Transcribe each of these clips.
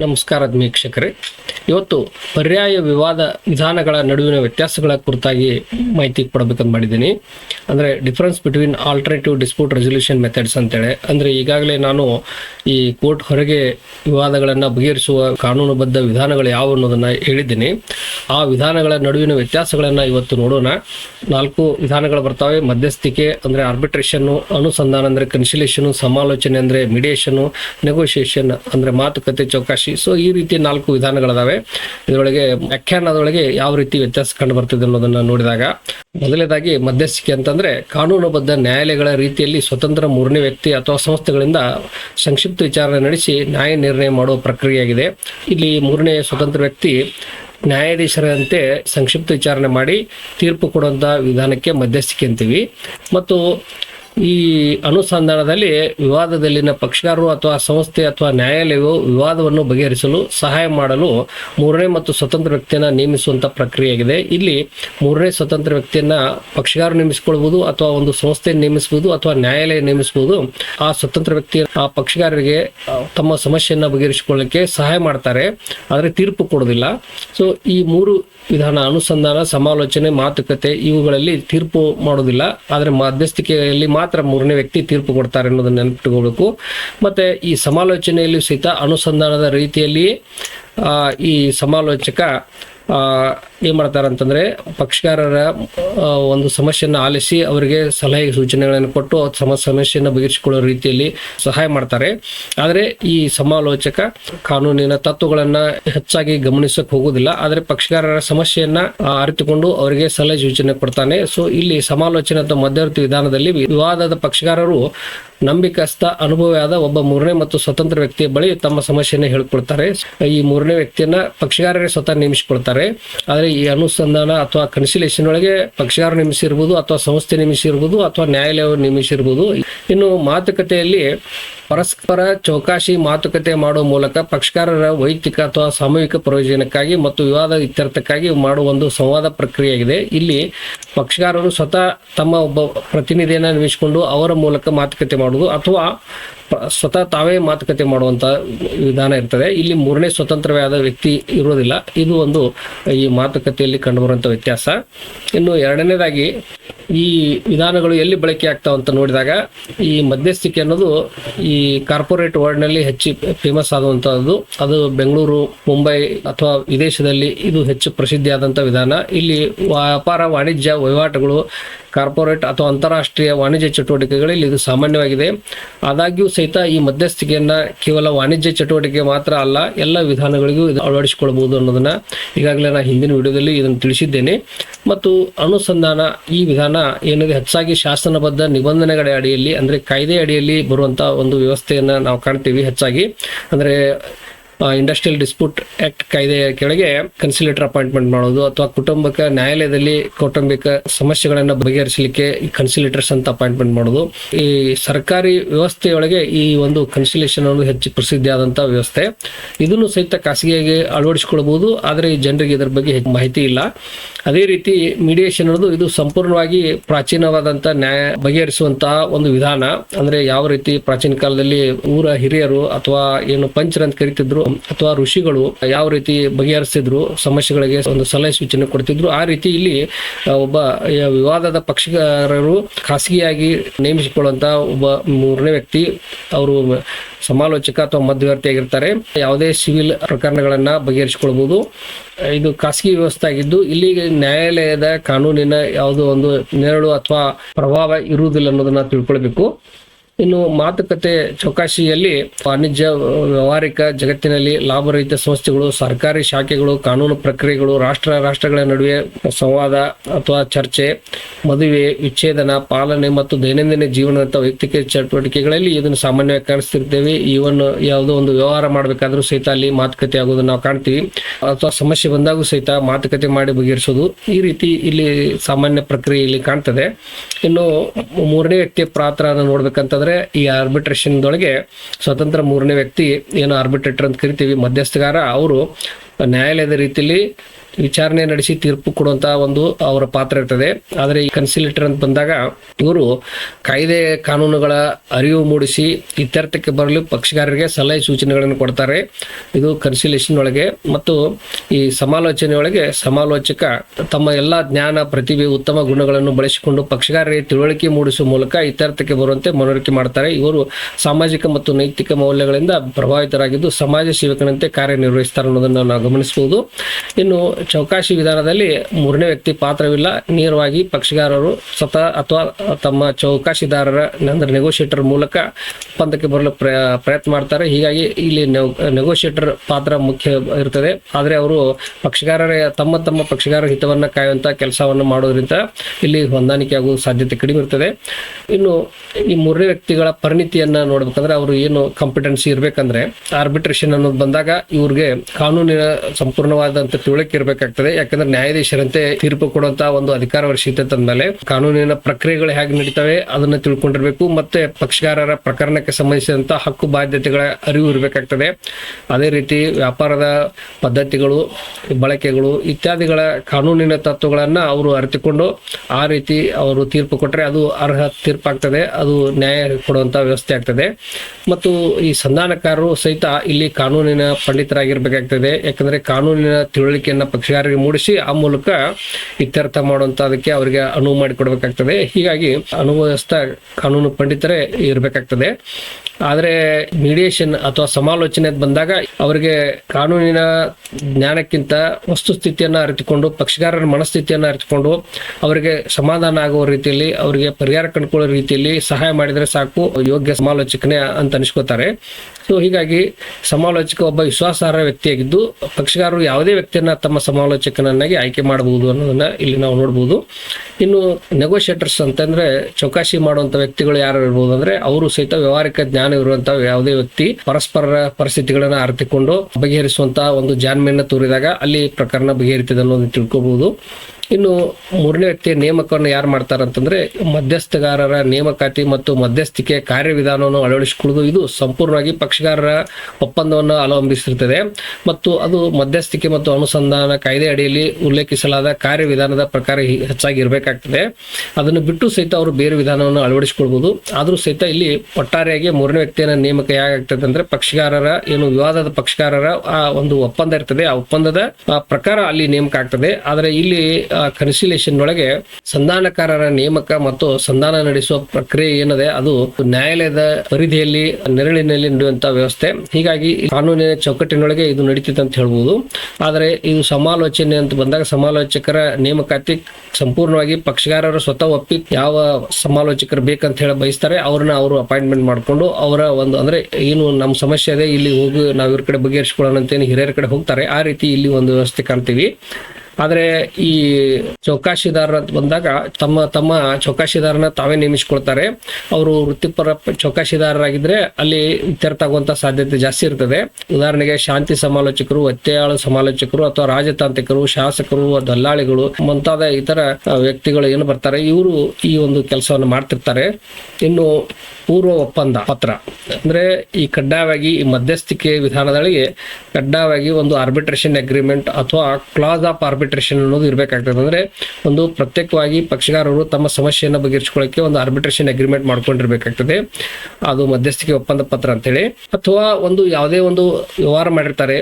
ನಮಸ್ಕಾರ ವೀಕ್ಷಕರೇ ಇವತ್ತು ಪರ್ಯಾಯ ವಿವಾದ ವಿಧಾನಗಳ ನಡುವಿನ ವ್ಯತ್ಯಾಸಗಳ ಕುರಿತಾಗಿ ಮಾಹಿತಿ ಕೊಡಬೇಕಂತ ಮಾಡಿದ್ದೀನಿ. ಅಂದರೆ difference between alternative dispute resolution methods ಅಂತೇಳಿ. ಅಂದರೆ ಈಗಾಗಲೇ ನಾನು ಈ ಕೋರ್ಟ್ ಹೊರಗೆ ವಿವಾದಗಳನ್ನು ಬಗೆಹರಿಸುವ ಕಾನೂನುಬದ್ಧ ವಿಧಾನಗಳು ಯಾವು ಅನ್ನೋದನ್ನು ಹೇಳಿದ್ದೀನಿ. ಆ ವಿಧಾನಗಳ ನಡುವಿನ ವ್ಯತ್ಯಾಸಗಳನ್ನು ಇವತ್ತು ನೋಡೋಣ. ನಾಲ್ಕು ವಿಧಾನಗಳು ಬರ್ತವೆ. ಮಧ್ಯಸ್ಥಿಕೆ, ಅಂದರೆ ಆರ್ಬಿಟ್ರೇಷನ್ನು ಅನುಸಂಧಾನ, ಅಂದರೆ ಕನ್ಸಿಲೇಷನು ಸಮಾಲೋಚನೆ, ಅಂದರೆ ಮಿಡಿಯೇಷನು ನೆಗೋಷಿಯೇಷನ್ ಅಂದರೆ ಮಾತುಕತೆ, ಚೌಕಾಶಿ. ಸೊ ಈ ರೀತಿ ನಾಲ್ಕು ವಿಧಾನಗಳಿದಾವೆ. ಇದರೊಳಗೆ ವ್ಯಾಖ್ಯಾನದೊಳಗೆ ಯಾವ ರೀತಿ ವ್ಯತ್ಯಾಸ ಕಂಡು ಬರ್ತಿದೆ ಅನ್ನೋದನ್ನ ನೋಡಿದಾಗ, ಮೊದಲನೇದಾಗಿ ಮಧ್ಯಸ್ಥಿಕೆ ಅಂತಂದ್ರೆ ಕಾನೂನುಬದ್ಧ ನ್ಯಾಯಾಲಯಗಳ ರೀತಿಯಲ್ಲಿ ಸ್ವತಂತ್ರ ಮೂರನೇ ವ್ಯಕ್ತಿ ಅಥವಾ ಸಂಸ್ಥೆಗಳಿಂದ ಸಂಕ್ಷಿಪ್ತ ವಿಚಾರಣೆ ನಡೆಸಿ ನ್ಯಾಯ ನಿರ್ಣಯ ಮಾಡುವ ಪ್ರಕ್ರಿಯೆಯಾಗಿದೆ. ಇಲ್ಲಿ ಮೂರನೇ ಸ್ವತಂತ್ರ ವ್ಯಕ್ತಿ ನ್ಯಾಯಾಧೀಶರಂತೆ ಸಂಕ್ಷಿಪ್ತ ವಿಚಾರಣೆ ಮಾಡಿ ತೀರ್ಪು ಕೊಡುವಂತಹ ವಿಧಾನಕ್ಕೆ ಮಧ್ಯಸ್ಥಿಕೆ ಅಂತೀವಿ. ಮತ್ತು ಈ ಅನುಸಂಧಾನದಲ್ಲಿ ವಿವಾದದಲ್ಲಿನ ಪಕ್ಷಗಾರರು ಅಥವಾ ಸಂಸ್ಥೆ ಅಥವಾ ನ್ಯಾಯಾಲಯವು ವಿವಾದವನ್ನು ಬಗೆಹರಿಸಲು ಸಹಾಯ ಮಾಡಲು ಮೂರನೇ ಮತ್ತು ಸ್ವತಂತ್ರ ವ್ಯಕ್ತಿಯನ್ನು ನೇಮಿಸುವಂಥ ಪ್ರಕ್ರಿಯೆಯಾಗಿದೆ. ಇಲ್ಲಿ ಮೂರನೇ ಸ್ವತಂತ್ರ ವ್ಯಕ್ತಿಯನ್ನ ಪಕ್ಷಗಾರರು ನೇಮಿಸಿಕೊಳ್ಬಹುದು ಅಥವಾ ಒಂದು ಸಂಸ್ಥೆ ನೇಮಿಸಬಹುದು ಅಥವಾ ನ್ಯಾಯಾಲಯ ನೇಮಿಸಬಹುದು. ಆ ಸ್ವತಂತ್ರ ವ್ಯಕ್ತಿ ಆ ಪಕ್ಷಗಾರರಿಗೆ ತಮ್ಮ ಸಮಸ್ಯೆಯನ್ನ ಬಗೆಹರಿಸಿಕೊಳ್ಳಕ್ಕೆ ಸಹಾಯ ಮಾಡ್ತಾರೆ. ಆದರೆ ತೀರ್ಪು ಕೊಡೋದಿಲ್ಲ ಸೊ ಈ ಮೂರು ವಿಧಾನ, ಅನುಸಂಧಾನ, ಸಮಾಲೋಚನೆ, ಮಾತುಕತೆ ಇವುಗಳಲ್ಲಿ ತೀರ್ಪು ಮಾಡೋದಿಲ್ಲ ಆದರೆ ಮಧ್ಯಸ್ಥಿಕೆಯಲ್ಲಿ ಮಾತ್ರ ಮೂರನೇ ವ್ಯಕ್ತಿ ತೀರ್ಪು ಕೊಡ್ತಾರೆ ಅನ್ನೋದನ್ನ ನೆನಪಿಟ್ಕೋಬೇಕು ಮತ್ತೆ ಈ ಸಮಾಲೋಚನೆಯಲ್ಲಿ ಸಹಿತ ಅನುಸಂಧಾನದ ರೀತಿಯಲ್ಲಿ ಈ ಸಮಾಲೋಚಕ ಏನ್ ಮಾಡ್ತಾರೆ ಅಂತಂದ್ರೆ ಪಕ್ಷಗಾರರ ಒಂದು ಸಮಸ್ಯೆಯನ್ನು ಆಲಿಸಿ ಅವರಿಗೆ ಸಲಹೆ ಸೂಚನೆಗಳನ್ನು ಕೊಟ್ಟು ಸಮ ಸಮಸ್ಯೆಯನ್ನು ಬಗೆಹರಿಸಿಕೊಳ್ಳೋ ರೀತಿಯಲ್ಲಿ ಸಹಾಯ ಮಾಡ್ತಾರೆ. ಆದರೆ ಈ ಸಮಾಲೋಚಕ ಕಾನೂನಿನ ತತ್ವಗಳನ್ನು ಹೆಚ್ಚಾಗಿ ಗಮನಿಸಕ್ಕೆ ಹೋಗುವುದಿಲ್ಲ ಆದರೆ ಪಕ್ಷಗಾರರ ಸಮಸ್ಯೆಯನ್ನು ಅರಿತುಕೊಂಡು ಅವರಿಗೆ ಸಲಹೆ ಸೂಚನೆ ಕೊಡ್ತಾನೆ. ಸೊ ಇಲ್ಲಿ ಸಮಾಲೋಚನೆ ಅಥವಾ ಮಧ್ಯವರ್ತಿ ವಿಧಾನದಲ್ಲಿ ವಿವಾದದ ಪಕ್ಷಗಾರರು ನಂಬಿಕಸ್ಥ, ಅನುಭವಿಯಾದ ಒಬ್ಬ ಮೂರನೇ ಮತ್ತು ಸ್ವತಂತ್ರ ವ್ಯಕ್ತಿಯ ಬಳಿ ತಮ್ಮ ಸಮಸ್ಯೆಯನ್ನು ಹೇಳ್ಕೊಳ್ತಾರೆ. ಈ ಮೂರನೇ ವ್ಯಕ್ತಿಯನ್ನ ಪಕ್ಷಗಾರರೇ ಸ್ವತಃ ನೇಮಿಸಿಕೊಳ್ತಾರೆ. ಆದರೆ ಈ ಅನುಸಂಧಾನ ಅಥವಾ ಕನ್ಸಿಲೇಷನ್ ಒಳಗೆ ಪಕ್ಷಗಾರ ನೇಮಿಸಿರ್ಬೋದು ಅಥವಾ ಸಂಸ್ಥೆ ನೇಮಿಸಿರ್ಬೋದು ಅಥವಾ ನ್ಯಾಯಾಲಯ ನೇಮಿಸಿರ್ಬೋದು ಇನ್ನು ಮಾತುಕತೆಯಲ್ಲಿ ಪರಸ್ಪರ ಚೌಕಾಶಿ ಮಾತುಕತೆ ಮಾಡುವ ಮೂಲಕ ಪಕ್ಷಕಾರರ ವೈಯಕ್ತಿಕ ಅಥವಾ ಸಾಮೂಹಿಕ ಪ್ರಯೋಜನಕ್ಕಾಗಿ ಮತ್ತು ವಿವಾದ ಇತ್ಯರ್ಥಕ್ಕಾಗಿ ಮಾಡುವ ಒಂದು ಸಂವಾದ ಪ್ರಕ್ರಿಯೆಯಾಗಿದೆ. ಇಲ್ಲಿ ಪಕ್ಷಗಾರರು ಸ್ವತಃ ತಮ್ಮ ಒಬ್ಬ ಪ್ರತಿನಿಧಿಯನ್ನ ನೇಮಿಸಿಕೊಂಡು ಅವರ ಮೂಲಕ ಮಾತುಕತೆ ಮಾಡುವುದು ಅಥವಾ ಸ್ವತಃ ತಾವೇ ಮಾತುಕತೆ ಮಾಡುವಂತ ವಿಧಾನ ಇರ್ತದೆ. ಇಲ್ಲಿ ಮೂರನೇ ಸ್ವತಂತ್ರವಾದ ವ್ಯಕ್ತಿ ಇರೋದಿಲ್ಲ ಇದು ಒಂದು ಈ ಮಾತುಕತೆಯಲ್ಲಿ ಕಂಡುಬರುವಂತ ವ್ಯತ್ಯಾಸ. ಇನ್ನು ಎರಡನೇದಾಗಿ ಈ ವಿಧಾನಗಳು ಎಲ್ಲಿ ಬಳಕೆ ಆಗ್ತಾವ ಅಂತ ನೋಡಿದಾಗ ಈ ಮಧ್ಯಸ್ಥಿಕೆ ಅನ್ನೋದು ಈ ಕಾರ್ಪೊರೇಟ್ ವರ್ಲ್ಡ್ನಲ್ಲಿ ಹೆಚ್ಚು ಫೇಮಸ್ ಆದಂಥದ್ದು ಅದು ಬೆಂಗಳೂರು, ಮುಂಬೈ ಅಥವಾ ವಿದೇಶದಲ್ಲಿ ಇದು ಹೆಚ್ಚು ಪ್ರಸಿದ್ಧಿಯಾದಂಥ ವಿಧಾನ. ಇಲ್ಲಿ ವ್ಯಾಪಾರ ವಾಣಿಜ್ಯ ವಹಿವಾಟುಗಳು ಕಾರ್ಪೊರೇಟ್ ಅಥವಾ ಅಂತಾರಾಷ್ಟ್ರೀಯ ವಾಣಿಜ್ಯ ಚಟುವಟಿಕೆಗಳಲ್ಲಿ ಇದು ಸಾಮಾನ್ಯವಾಗಿದೆ. ಆದಾಗ್ಯೂ ಸಹಿತ ಈ ಮಧ್ಯಸ್ಥಿಕೆಯನ್ನ ಕೇವಲ ವಾಣಿಜ್ಯ ಚಟುವಟಿಕೆ ಮಾತ್ರ ಅಲ್ಲ, ಎಲ್ಲ ವಿಧಾನಗಳಿಗೂ ಇದು ಅಳವಡಿಸಿಕೊಳ್ಳಬಹುದು ಅನ್ನೋದನ್ನ ಈಗಾಗಲೇ ನಾನು ಹಿಂದಿನ ವಿಡಿಯೋದಲ್ಲಿ ಇದನ್ನು ತಿಳಿಸಿದ್ದೇನೆ. ಮತ್ತು ಅನುಸಂಧಾನ ಈ ವಿಧಾನ ಏನಿದೆ, ಹೆಚ್ಚಾಗಿ ಶಾಸನಬದ್ಧ ನಿಬಂಧನೆಗಳ ಅಡಿಯಲ್ಲಿ, ಅಂದ್ರೆ ಕಾಯ್ದೆ ಅಡಿಯಲ್ಲಿ ಬರುವಂತಹ ಒಂದು ವ್ಯವಸ್ಥೆಯನ್ನ ನಾವು ಕಾಣ್ತೀವಿ ಹೆಚ್ಚಾಗಿ. ಅಂದ್ರೆ ಇಂಡಸ್ಟ್ರಿಯಲ್ ಡಿಸ್ಪ್ಯೂಟ್ ಆಕ್ಟ್ ಕಾಯ್ದೆಯ ಕೆಳಗೆ ಕನ್ಸಿಲೇಟರ್ ಅಪಾಯಿಂಟ್ಮೆಂಟ್ ಮಾಡೋದು ಅಥವಾ ಕುಟುಂಬಕ ನ್ಯಾಯಾಲಯದಲ್ಲಿ ಕೌಟುಂಬಿಕ ಸಮಸ್ಯೆಗಳನ್ನು ಬಗೆಹರಿಸಲಿಕ್ಕೆ ಈ ಕನ್ಸಿಲೇಟರ್ಸ್ ಅಂತ ಅಪಾಯಿಂಟ್ಮೆಂಟ್ ಮಾಡೋದು. ಈ ಸರ್ಕಾರಿ ವ್ಯವಸ್ಥೆಯೊಳಗೆ ಈ ಒಂದು ಕನ್ಸಿಲೇಷನ್ ಅನ್ನು ಹೆಚ್ಚು ಪ್ರಸಿದ್ಧಿಯಾದಂತಹ ವ್ಯವಸ್ಥೆ. ಇದನ್ನು ಸಹಿತ ಖಾಸಗಿಯಾಗಿ ಅಳವಡಿಸಿಕೊಳ್ಳಬಹುದು, ಆದರೆ ಜನರಿಗೆ ಇದರ ಬಗ್ಗೆ ಹೆಚ್ಚು ಮಾಹಿತಿ ಇಲ್ಲ. ಅದೇ ರೀತಿ ಮೀಡಿಯೇಷನ್ ಅನ್ನೋದು ಇದು ಸಂಪೂರ್ಣವಾಗಿ ಪ್ರಾಚೀನವಾದಂಥ ನ್ಯಾಯ ಬಗೆಹರಿಸುವಂತಹ ಒಂದು ವಿಧಾನ. ಅಂದ್ರೆ ಯಾವ ರೀತಿ ಪ್ರಾಚೀನ ಕಾಲದಲ್ಲಿ ಊರ ಹಿರಿಯರು ಅಥವಾ ಏನು ಪಂಚರ್ ಅಂತ ಕರಿತಿದ್ರು ಅಥವಾ ಋಷಿಗಳು ಯಾವ ರೀತಿ ಬಗೆಹರಿಸ್ತಿದ್ರು ಸಮಸ್ಯೆಗಳಿಗೆ ಒಂದು ಸಲಹೆ ಸೂಚನೆ ಕೊಡ್ತಿದ್ರು, ಆ ರೀತಿ ಇಲ್ಲಿ ಒಬ್ಬ ವಿವಾದದ ಪಕ್ಷಗಾರರು ಖಾಸಗಿಯಾಗಿ ನೇಮಿಸಿಕೊಳ್ಳುವಂತಹ ಒಬ್ಬ ಮೂರನೇ ವ್ಯಕ್ತಿ, ಅವರು ಸಮಾಲೋಚಕ ಅಥವಾ ಮಧ್ಯವರ್ತಿಯಾಗಿರ್ತಾರೆ ಯಾವುದೇ ಸಿವಿಲ್ ಪ್ರಕರಣಗಳನ್ನ ಬಗೆಹರಿಸಿಕೊಳ್ಬಹುದು. ಇದು ಖಾಸಗಿ ವ್ಯವಸ್ಥೆ ಆಗಿದ್ದು, ಇಲ್ಲಿ ನ್ಯಾಯಾಲಯದ ಕಾನೂನಿನ ಯಾವುದೋ ಒಂದು ನೆರಳು ಅಥವಾ ಪ್ರಭಾವ ಇರುವುದಿಲ್ಲ ಅನ್ನೋದನ್ನ ತಿಳ್ಕೊಳ್ಬೇಕು. ಇನ್ನು ಮಾತುಕತೆ ಚೌಕಾಶಿಯಲ್ಲಿ ವಾಣಿಜ್ಯ, ವ್ಯವಹಾರಿಕ ಜಗತ್ತಿನಲ್ಲಿ ಲಾಭರಹಿತ ಸಂಸ್ಥೆಗಳು, ಸರ್ಕಾರಿ ಶಾಖೆಗಳು, ಕಾನೂನು ಪ್ರಕ್ರಿಯೆಗಳು, ರಾಷ್ಟ್ರ, ರಾಷ್ಟ್ರಗಳ ನಡುವೆ ಸಂವಾದ ಅಥವಾ ಚರ್ಚೆ, ಮದುವೆ, ವಿಚ್ಛೇದನ, ಪಾಲನೆ ಮತ್ತು ದೈನಂದಿನ ಜೀವನದಂತಹ ವೈಯಕ್ತಿಕ ಚಟುವಟಿಕೆಗಳಲ್ಲಿ ಇದನ್ನು ಸಾಮಾನ್ಯವಾಗಿ ಕಾಣಿಸ್ತಿರ್ತೇವೆ. ಇವನ್ ಯಾವುದೋ ಒಂದು ವ್ಯವಹಾರ ಮಾಡಬೇಕಾದ್ರೂ ಸಹಿತ ಅಲ್ಲಿ ಮಾತುಕತೆ ಆಗುವುದನ್ನು ನಾವು ಕಾಣ್ತೀವಿ. ಅಥವಾ ಸಮಸ್ಯೆ ಬಂದಾಗೂ ಸಹಿತ ಮಾತುಕತೆ ಮಾಡಿ ಬಗೆಹರಿಸೋದು ಈ ರೀತಿ ಇಲ್ಲಿ ಸಾಮಾನ್ಯ ಪ್ರಕ್ರಿಯೆ ಇಲ್ಲಿ ಕಾಣ್ತದೆ. ಇನ್ನು ಮೂರನೇ ವ್ಯಕ್ತಿಯ ಪಾತ್ರ ನೋಡ್ಬೇಕಂತಂದ್ರೆ ಈ ಆರ್ಬಿಟ್ರೇಷನ್ ದೊಳಗೆ ಸ್ವತಂತ್ರ ಮೂರನೇ ವ್ಯಕ್ತಿ ಏನು ಆರ್ಬಿಟ್ರೇಟರ್ ಅಂತ ಕರಿತೀವಿ ಮಧ್ಯಸ್ಥಗಾರ ಅವರು ನ್ಯಾಯಾಲಯದ ರೀತಿಯಲ್ಲಿ ವಿಚಾರಣೆ ನಡೆಸಿ ತೀರ್ಪು ಕೊಡುವಂತ ಒಂದು ಅವರ ಪಾತ್ರ ಇರ್ತದೆ. ಆದರೆ ಈ ಕನ್ಸಿಲೇಟರ್ ಅಂತ ಬಂದಾಗ ಇವರು ಕಾಯ್ದೆ ಕಾನೂನುಗಳ ಅರಿವು ಮೂಡಿಸಿ ಇತ್ಯರ್ಥಕ್ಕೆ ಬರಲು ಪಕ್ಷಗಾರರಿಗೆ ಸಲಹೆ ಸೂಚನೆಗಳನ್ನು ಕೊಡ್ತಾರೆ. ಇದು ಕನ್ಸಿಲೇಷನ್ ಒಳಗೆ ಮತ್ತು ಈ ಸಮಾಲೋಚನೆ ಒಳಗೆ ಸಮಾಲೋಚಕ ತಮ್ಮ ಎಲ್ಲ ಜ್ಞಾನ, ಪ್ರತಿಭೆ, ಉತ್ತಮ ಗುಣಗಳನ್ನು ಬಳಸಿಕೊಂಡು ಪಕ್ಷಗಾರರಿಗೆ ತಿಳುವಳಿಕೆ ಮೂಡಿಸುವ ಮೂಲಕ ಇತ್ಯರ್ಥಕ್ಕೆ ಬರುವಂತೆ ಮನವರಿಕೆ ಮಾಡ್ತಾರೆ. ಇವರು ಸಾಮಾಜಿಕ ಮತ್ತು ನೈತಿಕ ಮೌಲ್ಯಗಳಿಂದ ಪ್ರಭಾವಿತರಾಗಿದ್ದು ಸಮಾಜ ಸೇವಕನಂತೆ ಕಾರ್ಯನಿರ್ವಹಿಸ್ತಾರೆ ಅನ್ನೋದನ್ನು ನಾವು ಗಮನಿಸಬಹುದು. ಇನ್ನು ಚೌಕಾಶಿ ವಿಧಾನದಲ್ಲಿ ಮೂರನೇ ವ್ಯಕ್ತಿ ಪಾತ್ರವಿಲ್ಲ. ನೇರವಾಗಿ ಪಕ್ಷಗಾರರು ಸ್ವತಃ ಅಥವಾ ತಮ್ಮ ಚೌಕಾಶಿದಾರರ ಅಂದ್ರೆ ನೆಗೋಷಿಯೇಟರ್ ಮೂಲಕ ಒಪ್ಪಂದಕ್ಕೆ ಬರಲು ಪ್ರಯ, ಪ್ರಯತ್ನ ಮಾಡ್ತಾರೆ. ಹೀಗಾಗಿ ಇಲ್ಲಿ ನೆಗೋಷಿಯೇಟರ್ ಪಾತ್ರ ಮುಖ್ಯ ಇರ್ತದೆ. ಆದರೆ ಅವರು ಪಕ್ಷಗಾರರ, ತಮ್ಮ ತಮ್ಮ ಪಕ್ಷಗಾರರ ಹಿತವನ್ನ ಕಾಯುವಂತ ಕೆಲಸವನ್ನು ಮಾಡೋದ್ರಿಂದ ಇಲ್ಲಿ ಹೊಂದಾಣಿಕೆ ಆಗುವ ಸಾಧ್ಯತೆ ಕಡಿಮೆ ಇರ್ತದೆ. ಇನ್ನು ಈ ಮೂರನೇ ವ್ಯಕ್ತಿಗಳ ಪರಿಣಿತಿಯನ್ನ ನೋಡ್ಬೇಕಂದ್ರೆ ಅವರು ಏನು ಕಾಂಪಿಟೆನ್ಸಿ ಇರಬೇಕಂದ್ರೆ ಆರ್ಬಿಟ್ರೇಷನ್ ಅನ್ನೋದು ಬಂದಾಗ ಇವ್ರಿಗೆ ಕಾನೂನಿನ ಸಂಪೂರ್ಣವಾದಂತ ತಿಳುವಳಿಕೆ ಇರಬೇಕಾಗ್ತದೆ ಯಾಕಂದ್ರೆ ನ್ಯಾಯಾಧೀಶರಂತೆ ತೀರ್ಪು ಕೊಡುವಂತಹ ಒಂದು ಅಧಿಕಾರ ವರ್ಷಿತ ತಂದ್ಮೇಲೆ ಕಾನೂನಿನ ಪ್ರಕ್ರಿಯೆಗಳು ಹೇಗೆ ನಡೀತವೆ ಅದನ್ನ ತಿಳ್ಕೊಂಡಿರ್ಬೇಕು. ಮತ್ತೆ ಪಕ್ಷಗಾರರ ಪ್ರಕರಣಕ್ಕೆ ಸಂಬಂಧಿಸಿದಂತ ಹಕ್ಕು ಬಾಧ್ಯತೆಗಳ ಅರಿವು ಇರಬೇಕಾಗ್ತದೆ. ಅದೇ ರೀತಿ ವ್ಯಾಪಾರದ ಪದ್ಧತಿಗಳು, ಬಳಕೆಗಳು ಇತ್ಯಾದಿಗಳ ಕಾನೂನಿನ ತತ್ವಗಳನ್ನ ಅವರು ಅರಿತುಕೊಂಡು ಆ ರೀತಿ ಅವರು ತೀರ್ಪು ಕೊಟ್ಟರೆ ಅದು ಅರ್ಹ ತೀರ್ಪಾಗ್ತದೆ. ಅದು ನ್ಯಾಯ ಕೊಡುವಂತ ವ್ಯವಸ್ಥೆ ಆಗ್ತದೆ. ಮತ್ತು ಈ ಸಂಧಾನಕಾರರು ಸಹಿತ ಇಲ್ಲಿ ಕಾನೂನಿನ ಪಂಡಿತರಾಗಿರ್ಬೇಕಾಗ್ತದೆ. ಯಾಕಂದ್ರೆ ಕಾನೂನಿನ ತಿಳುವಳಿಕೆಯನ್ನ ಪಕ್ಷಗಾರರಿಗೆ ಮೂಡಿಸಿ ಆ ಮೂಲಕ ಇತ್ಯರ್ಥ ಮಾಡುವಂತ ಅದಕ್ಕೆ ಅವರಿಗೆ ಅನುವು ಮಾಡಿಕೊಡ್ಬೇಕಾಗ್ತದೆ ಹೀಗಾಗಿ ಅನುಭವಸ್ಥ ಕಾನೂನು ಪಂಡಿತರೇ ಇರಬೇಕಾಗ್ತದೆ. ಆದರೆ ಮೀಡಿಯೇಷನ್ ಅಥವಾ ಸಮಾಲೋಚನೆ ಬಂದಾಗ ಅವರಿಗೆ ಕಾನೂನಿನ ಜ್ಞಾನಕ್ಕಿಂತ ವಸ್ತುಸ್ಥಿತಿಯನ್ನು ಅರಿತುಕೊಂಡು, ಪಕ್ಷಗಾರರ ಮನಸ್ಥಿತಿಯನ್ನ ಅರಿತುಕೊಂಡು, ಅವರಿಗೆ ಸಮಾಧಾನ ಆಗುವ ರೀತಿಯಲ್ಲಿ, ಅವರಿಗೆ ಪರಿಹಾರ ಕಂಡುಕೊಳ್ಳೋ ರೀತಿಯಲ್ಲಿ ಸಹಾಯ ಮಾಡಿದರೆ ಸಾಕು, ಯೋಗ್ಯ ಸಮಾಲೋಚಕನೇ ಅಂತ ಅನಿಸ್ಕೋತಾರೆ. ಸೊ ಹೀಗಾಗಿ ಸಮಾಲೋಚಕ ಒಬ್ಬ ವಿಶ್ವಾಸಾರ್ಹ ವ್ಯಕ್ತಿಯಾಗಿದ್ದು ಪಕ್ಷಗಾರರು ಯಾವುದೇ ವ್ಯಕ್ತಿಯನ್ನ ತಮ್ಮ ಸಮಾಲೋಚಕನನ್ನಾಗಿ ಆಯ್ಕೆ ಮಾಡಬಹುದು ಅನ್ನೋದನ್ನ ಇಲ್ಲಿ ನಾವು ನೋಡಬಹುದು ಇನ್ನು ನೆಗೋಷಿಯೇಟರ್ಸ್ ಅಂತಂದ್ರೆ ಚೌಕಾಶಿ ಮಾಡುವಂತ ವ್ಯಕ್ತಿಗಳು ಯಾರು ಇರ್ಬೋದು ಅಂದ್ರೆ ಅವರು ಸಹಿತ ವ್ಯವಹಾರಿಕ ಜ್ಞಾನ ಇರುವಂತಹ ಯಾವುದೇ ವ್ಯಕ್ತಿ ಪರಸ್ಪರ ಪರಿಸ್ಥಿತಿಗಳನ್ನ ಅರಿತುಕೊಂಡು ಬಗೆಹರಿಸುವಂತಹ ಒಂದು ಜಾಣ್ಮೆಯನ್ನ ತೋರಿದಾಗ ಅಲ್ಲಿ ಪ್ರಕರಣ ಬಗೆಹರಿತದೆ ಅನ್ನೋದನ್ನು ತಿಳ್ಕೊಬಹುದು ಇನ್ನು ಮೂರನೇ ವ್ಯಕ್ತಿಯ ನೇಮಕವನ್ನು ಯಾರು ಮಾಡ್ತಾರೆ ಅಂತಂದ್ರೆ ಮಧ್ಯಸ್ಥಗಾರರ ನೇಮಕಾತಿ ಮತ್ತು ಮಧ್ಯಸ್ಥಿಕೆ ಕಾರ್ಯವಿಧಾನವನ್ನು ಅಳವಡಿಸಿಕೊಳ್ಳುವುದು. ಇದು ಸಂಪೂರ್ಣವಾಗಿ ಪಕ್ಷಗಾರರ ಒಪ್ಪಂದವನ್ನು ಅವಲಂಬಿಸಿರುತ್ತದೆ. ಮತ್ತು ಅದು ಮಧ್ಯಸ್ಥಿಕೆ ಮತ್ತು ಅನುಸಂಧಾನ ಕಾಯ್ದೆ ಅಡಿಯಲ್ಲಿ ಉಲ್ಲೇಖಿಸಲಾದ ಕಾರ್ಯವಿಧಾನದ ಪ್ರಕಾರ ಹೆಚ್ಚಾಗಿ ಇರಬೇಕಾಗ್ತದೆ ಅದನ್ನು ಬಿಟ್ಟು ಸಹಿತ ಅವರು ಬೇರೆ ವಿಧಾನವನ್ನು ಅಳವಡಿಸಿಕೊಳ್ಬಹುದು ಆದರೂ ಸಹಿತ ಇಲ್ಲಿ ಒಟ್ಟಾರೆಯಾಗಿ ಮೂರನೇ ವ್ಯಕ್ತಿಯನ್ನು ನೇಮಕ ಹೇಗಾಗ್ತದೆ ಅಂದ್ರೆ ಪಕ್ಷಗಾರರ ಏನು ವಿವಾದದ ಪಕ್ಷಗಾರರ ಆ ಒಂದು ಒಪ್ಪಂದ ಇರ್ತದೆ. ಆ ಒಪ್ಪಂದದ ಪ್ರಕಾರ ಅಲ್ಲಿ ನೇಮಕ ಆಗ್ತದೆ. ಆದರೆ ಇಲ್ಲಿ ಕನ್ಸಿಲೇಷನ್ ಒಳಗೆ ಸಂಧಾನಕಾರರ ನೇಮಕ ಮತ್ತು ಸಂಧಾನ ನಡೆಸುವ ಪ್ರಕ್ರಿಯೆ ಏನಿದೆ, ಅದು ನ್ಯಾಯಾಲಯದ ಪರಿಧಿಯಲ್ಲಿ, ನೆರಳಿನಲ್ಲಿ ನಡೆಯುವಂತಹ ವ್ಯವಸ್ಥೆ. ಹೀಗಾಗಿ ಕಾನೂನಿನ ಚೌಕಟ್ಟಿನೊಳಗೆ ಇದು ನಡೀತಿದೆ ಅಂತ ಹೇಳ್ಬೋದು. ಆದರೆ ಇದು ಸಮಾಲೋಚನೆ ಅಂತ ಬಂದಾಗ ಸಮಾಲೋಚಕರ ನೇಮಕಾತಿ ಸಂಪೂರ್ಣವಾಗಿ ಪಕ್ಷಗಾರರು ಸ್ವತಃ ಒಪ್ಪಿ ಯಾವ ಸಮಾಲೋಚಕರು ಬೇಕಂತ ಹೇಳಿ ಬಯಸ್ತಾರೆ, ಅವ್ರನ್ನ ಅವರು ಅಪಾಯಿಂಟ್ಮೆಂಟ್ ಮಾಡಿಕೊಂಡು ಅವರ ಒಂದು, ಅಂದ್ರೆ ಏನು ನಮ್ಮ ಸಮಸ್ಯೆ ಇದೆ, ಇಲ್ಲಿ ಹೋಗಿ ನಾವು ಇವ್ರ ಕಡೆ ಬಗೆಹರಿಸಿಕೊಳ್ಳೋಣ ಅಂತ ಹಿರಿಯರ ಕಡೆ ಹೋಗ್ತಾರೆ. ಆ ರೀತಿ ಇಲ್ಲಿ ಒಂದು ವ್ಯವಸ್ಥೆ ಕಾಣ್ತೀವಿ. ಆದ್ರೆ ಈ ಚೌಕಾಶಿದಾರರ ಅಂತ ಬಂದಾಗ ತಮ್ಮ ತಮ್ಮ ಚೌಕಾಶಿದಾರನ ತಾವೇ ನೇಮಿಸಿಕೊಳ್ತಾರೆ. ಅವರು ವೃತ್ತಿಪರ ಚೌಕಾಶಿದಾರರಾಗಿದ್ರೆ ಅಲ್ಲಿ ಇತ್ಯರ್ಥ ಸಾಧ್ಯತೆ ಜಾಸ್ತಿ ಇರ್ತದೆ. ಉದಾಹರಣೆಗೆ ಶಾಂತಿ ಸಮಾಲೋಚಕರು, ಒತ್ತೆಯಾಳು ಸಮಾಲೋಚಕರು ಅಥವಾ ರಾಜತಾಂತ್ರಿಕರು, ಶಾಸಕರು, ದಲ್ಲಾಳಿಗಳು ಮುಂತಾದ ಇತರ ವ್ಯಕ್ತಿಗಳು ಏನು ಬರ್ತಾರೆ, ಇವರು ಈ ಒಂದು ಕೆಲಸವನ್ನು ಮಾಡ್ತಿರ್ತಾರೆ. ಇನ್ನು ಪೂರ್ವ ಒಪ್ಪಂದ ಪತ್ರ. ಅಂದ್ರೆ ಈ ಕಡ್ಡಾಯವಾಗಿ ಈ ಮಧ್ಯಸ್ಥಿಕೆ ವಿಧಾನದೊಳಗೆ ಕಡ್ಡಾಯವಾಗಿ ಒಂದು ಆರ್ಬಿಟ್ರೇಷನ್ ಅಗ್ರಿಮೆಂಟ್ ಅಥವಾ ಕ್ಲಾಸ್ ಆಫ್ ಆರ್ಬಿಟ್ರೇಷನ್ ಅನ್ನೋದು ಇರಬೇಕಾಗ್ತದೆ. ಅಂದ್ರೆ ಒಂದು ಪ್ರತ್ಯೇಕವಾಗಿ ಪಕ್ಷಗಾರರು ತಮ್ಮ ಸಮಸ್ಯೆಯನ್ನು ಬಗೆಹರಿಸಿಕೊಳ್ಳಕ್ಕೆ ಒಂದು ಆರ್ಬಿಟ್ರೇಷನ್ ಅಗ್ರಿಮೆಂಟ್ ಮಾಡ್ಕೊಂಡಿರ್ಬೇಕಾಗ್ತದೆ. ಅದು ಮಧ್ಯಸ್ಥಿಕೆ ಒಪ್ಪಂದ ಪತ್ರ ಅಂತೇಳಿ. ಅಥವಾ ಒಂದು ಯಾವುದೇ ಒಂದು ವ್ಯವಹಾರ ಮಾಡಿರ್ತಾರೆ.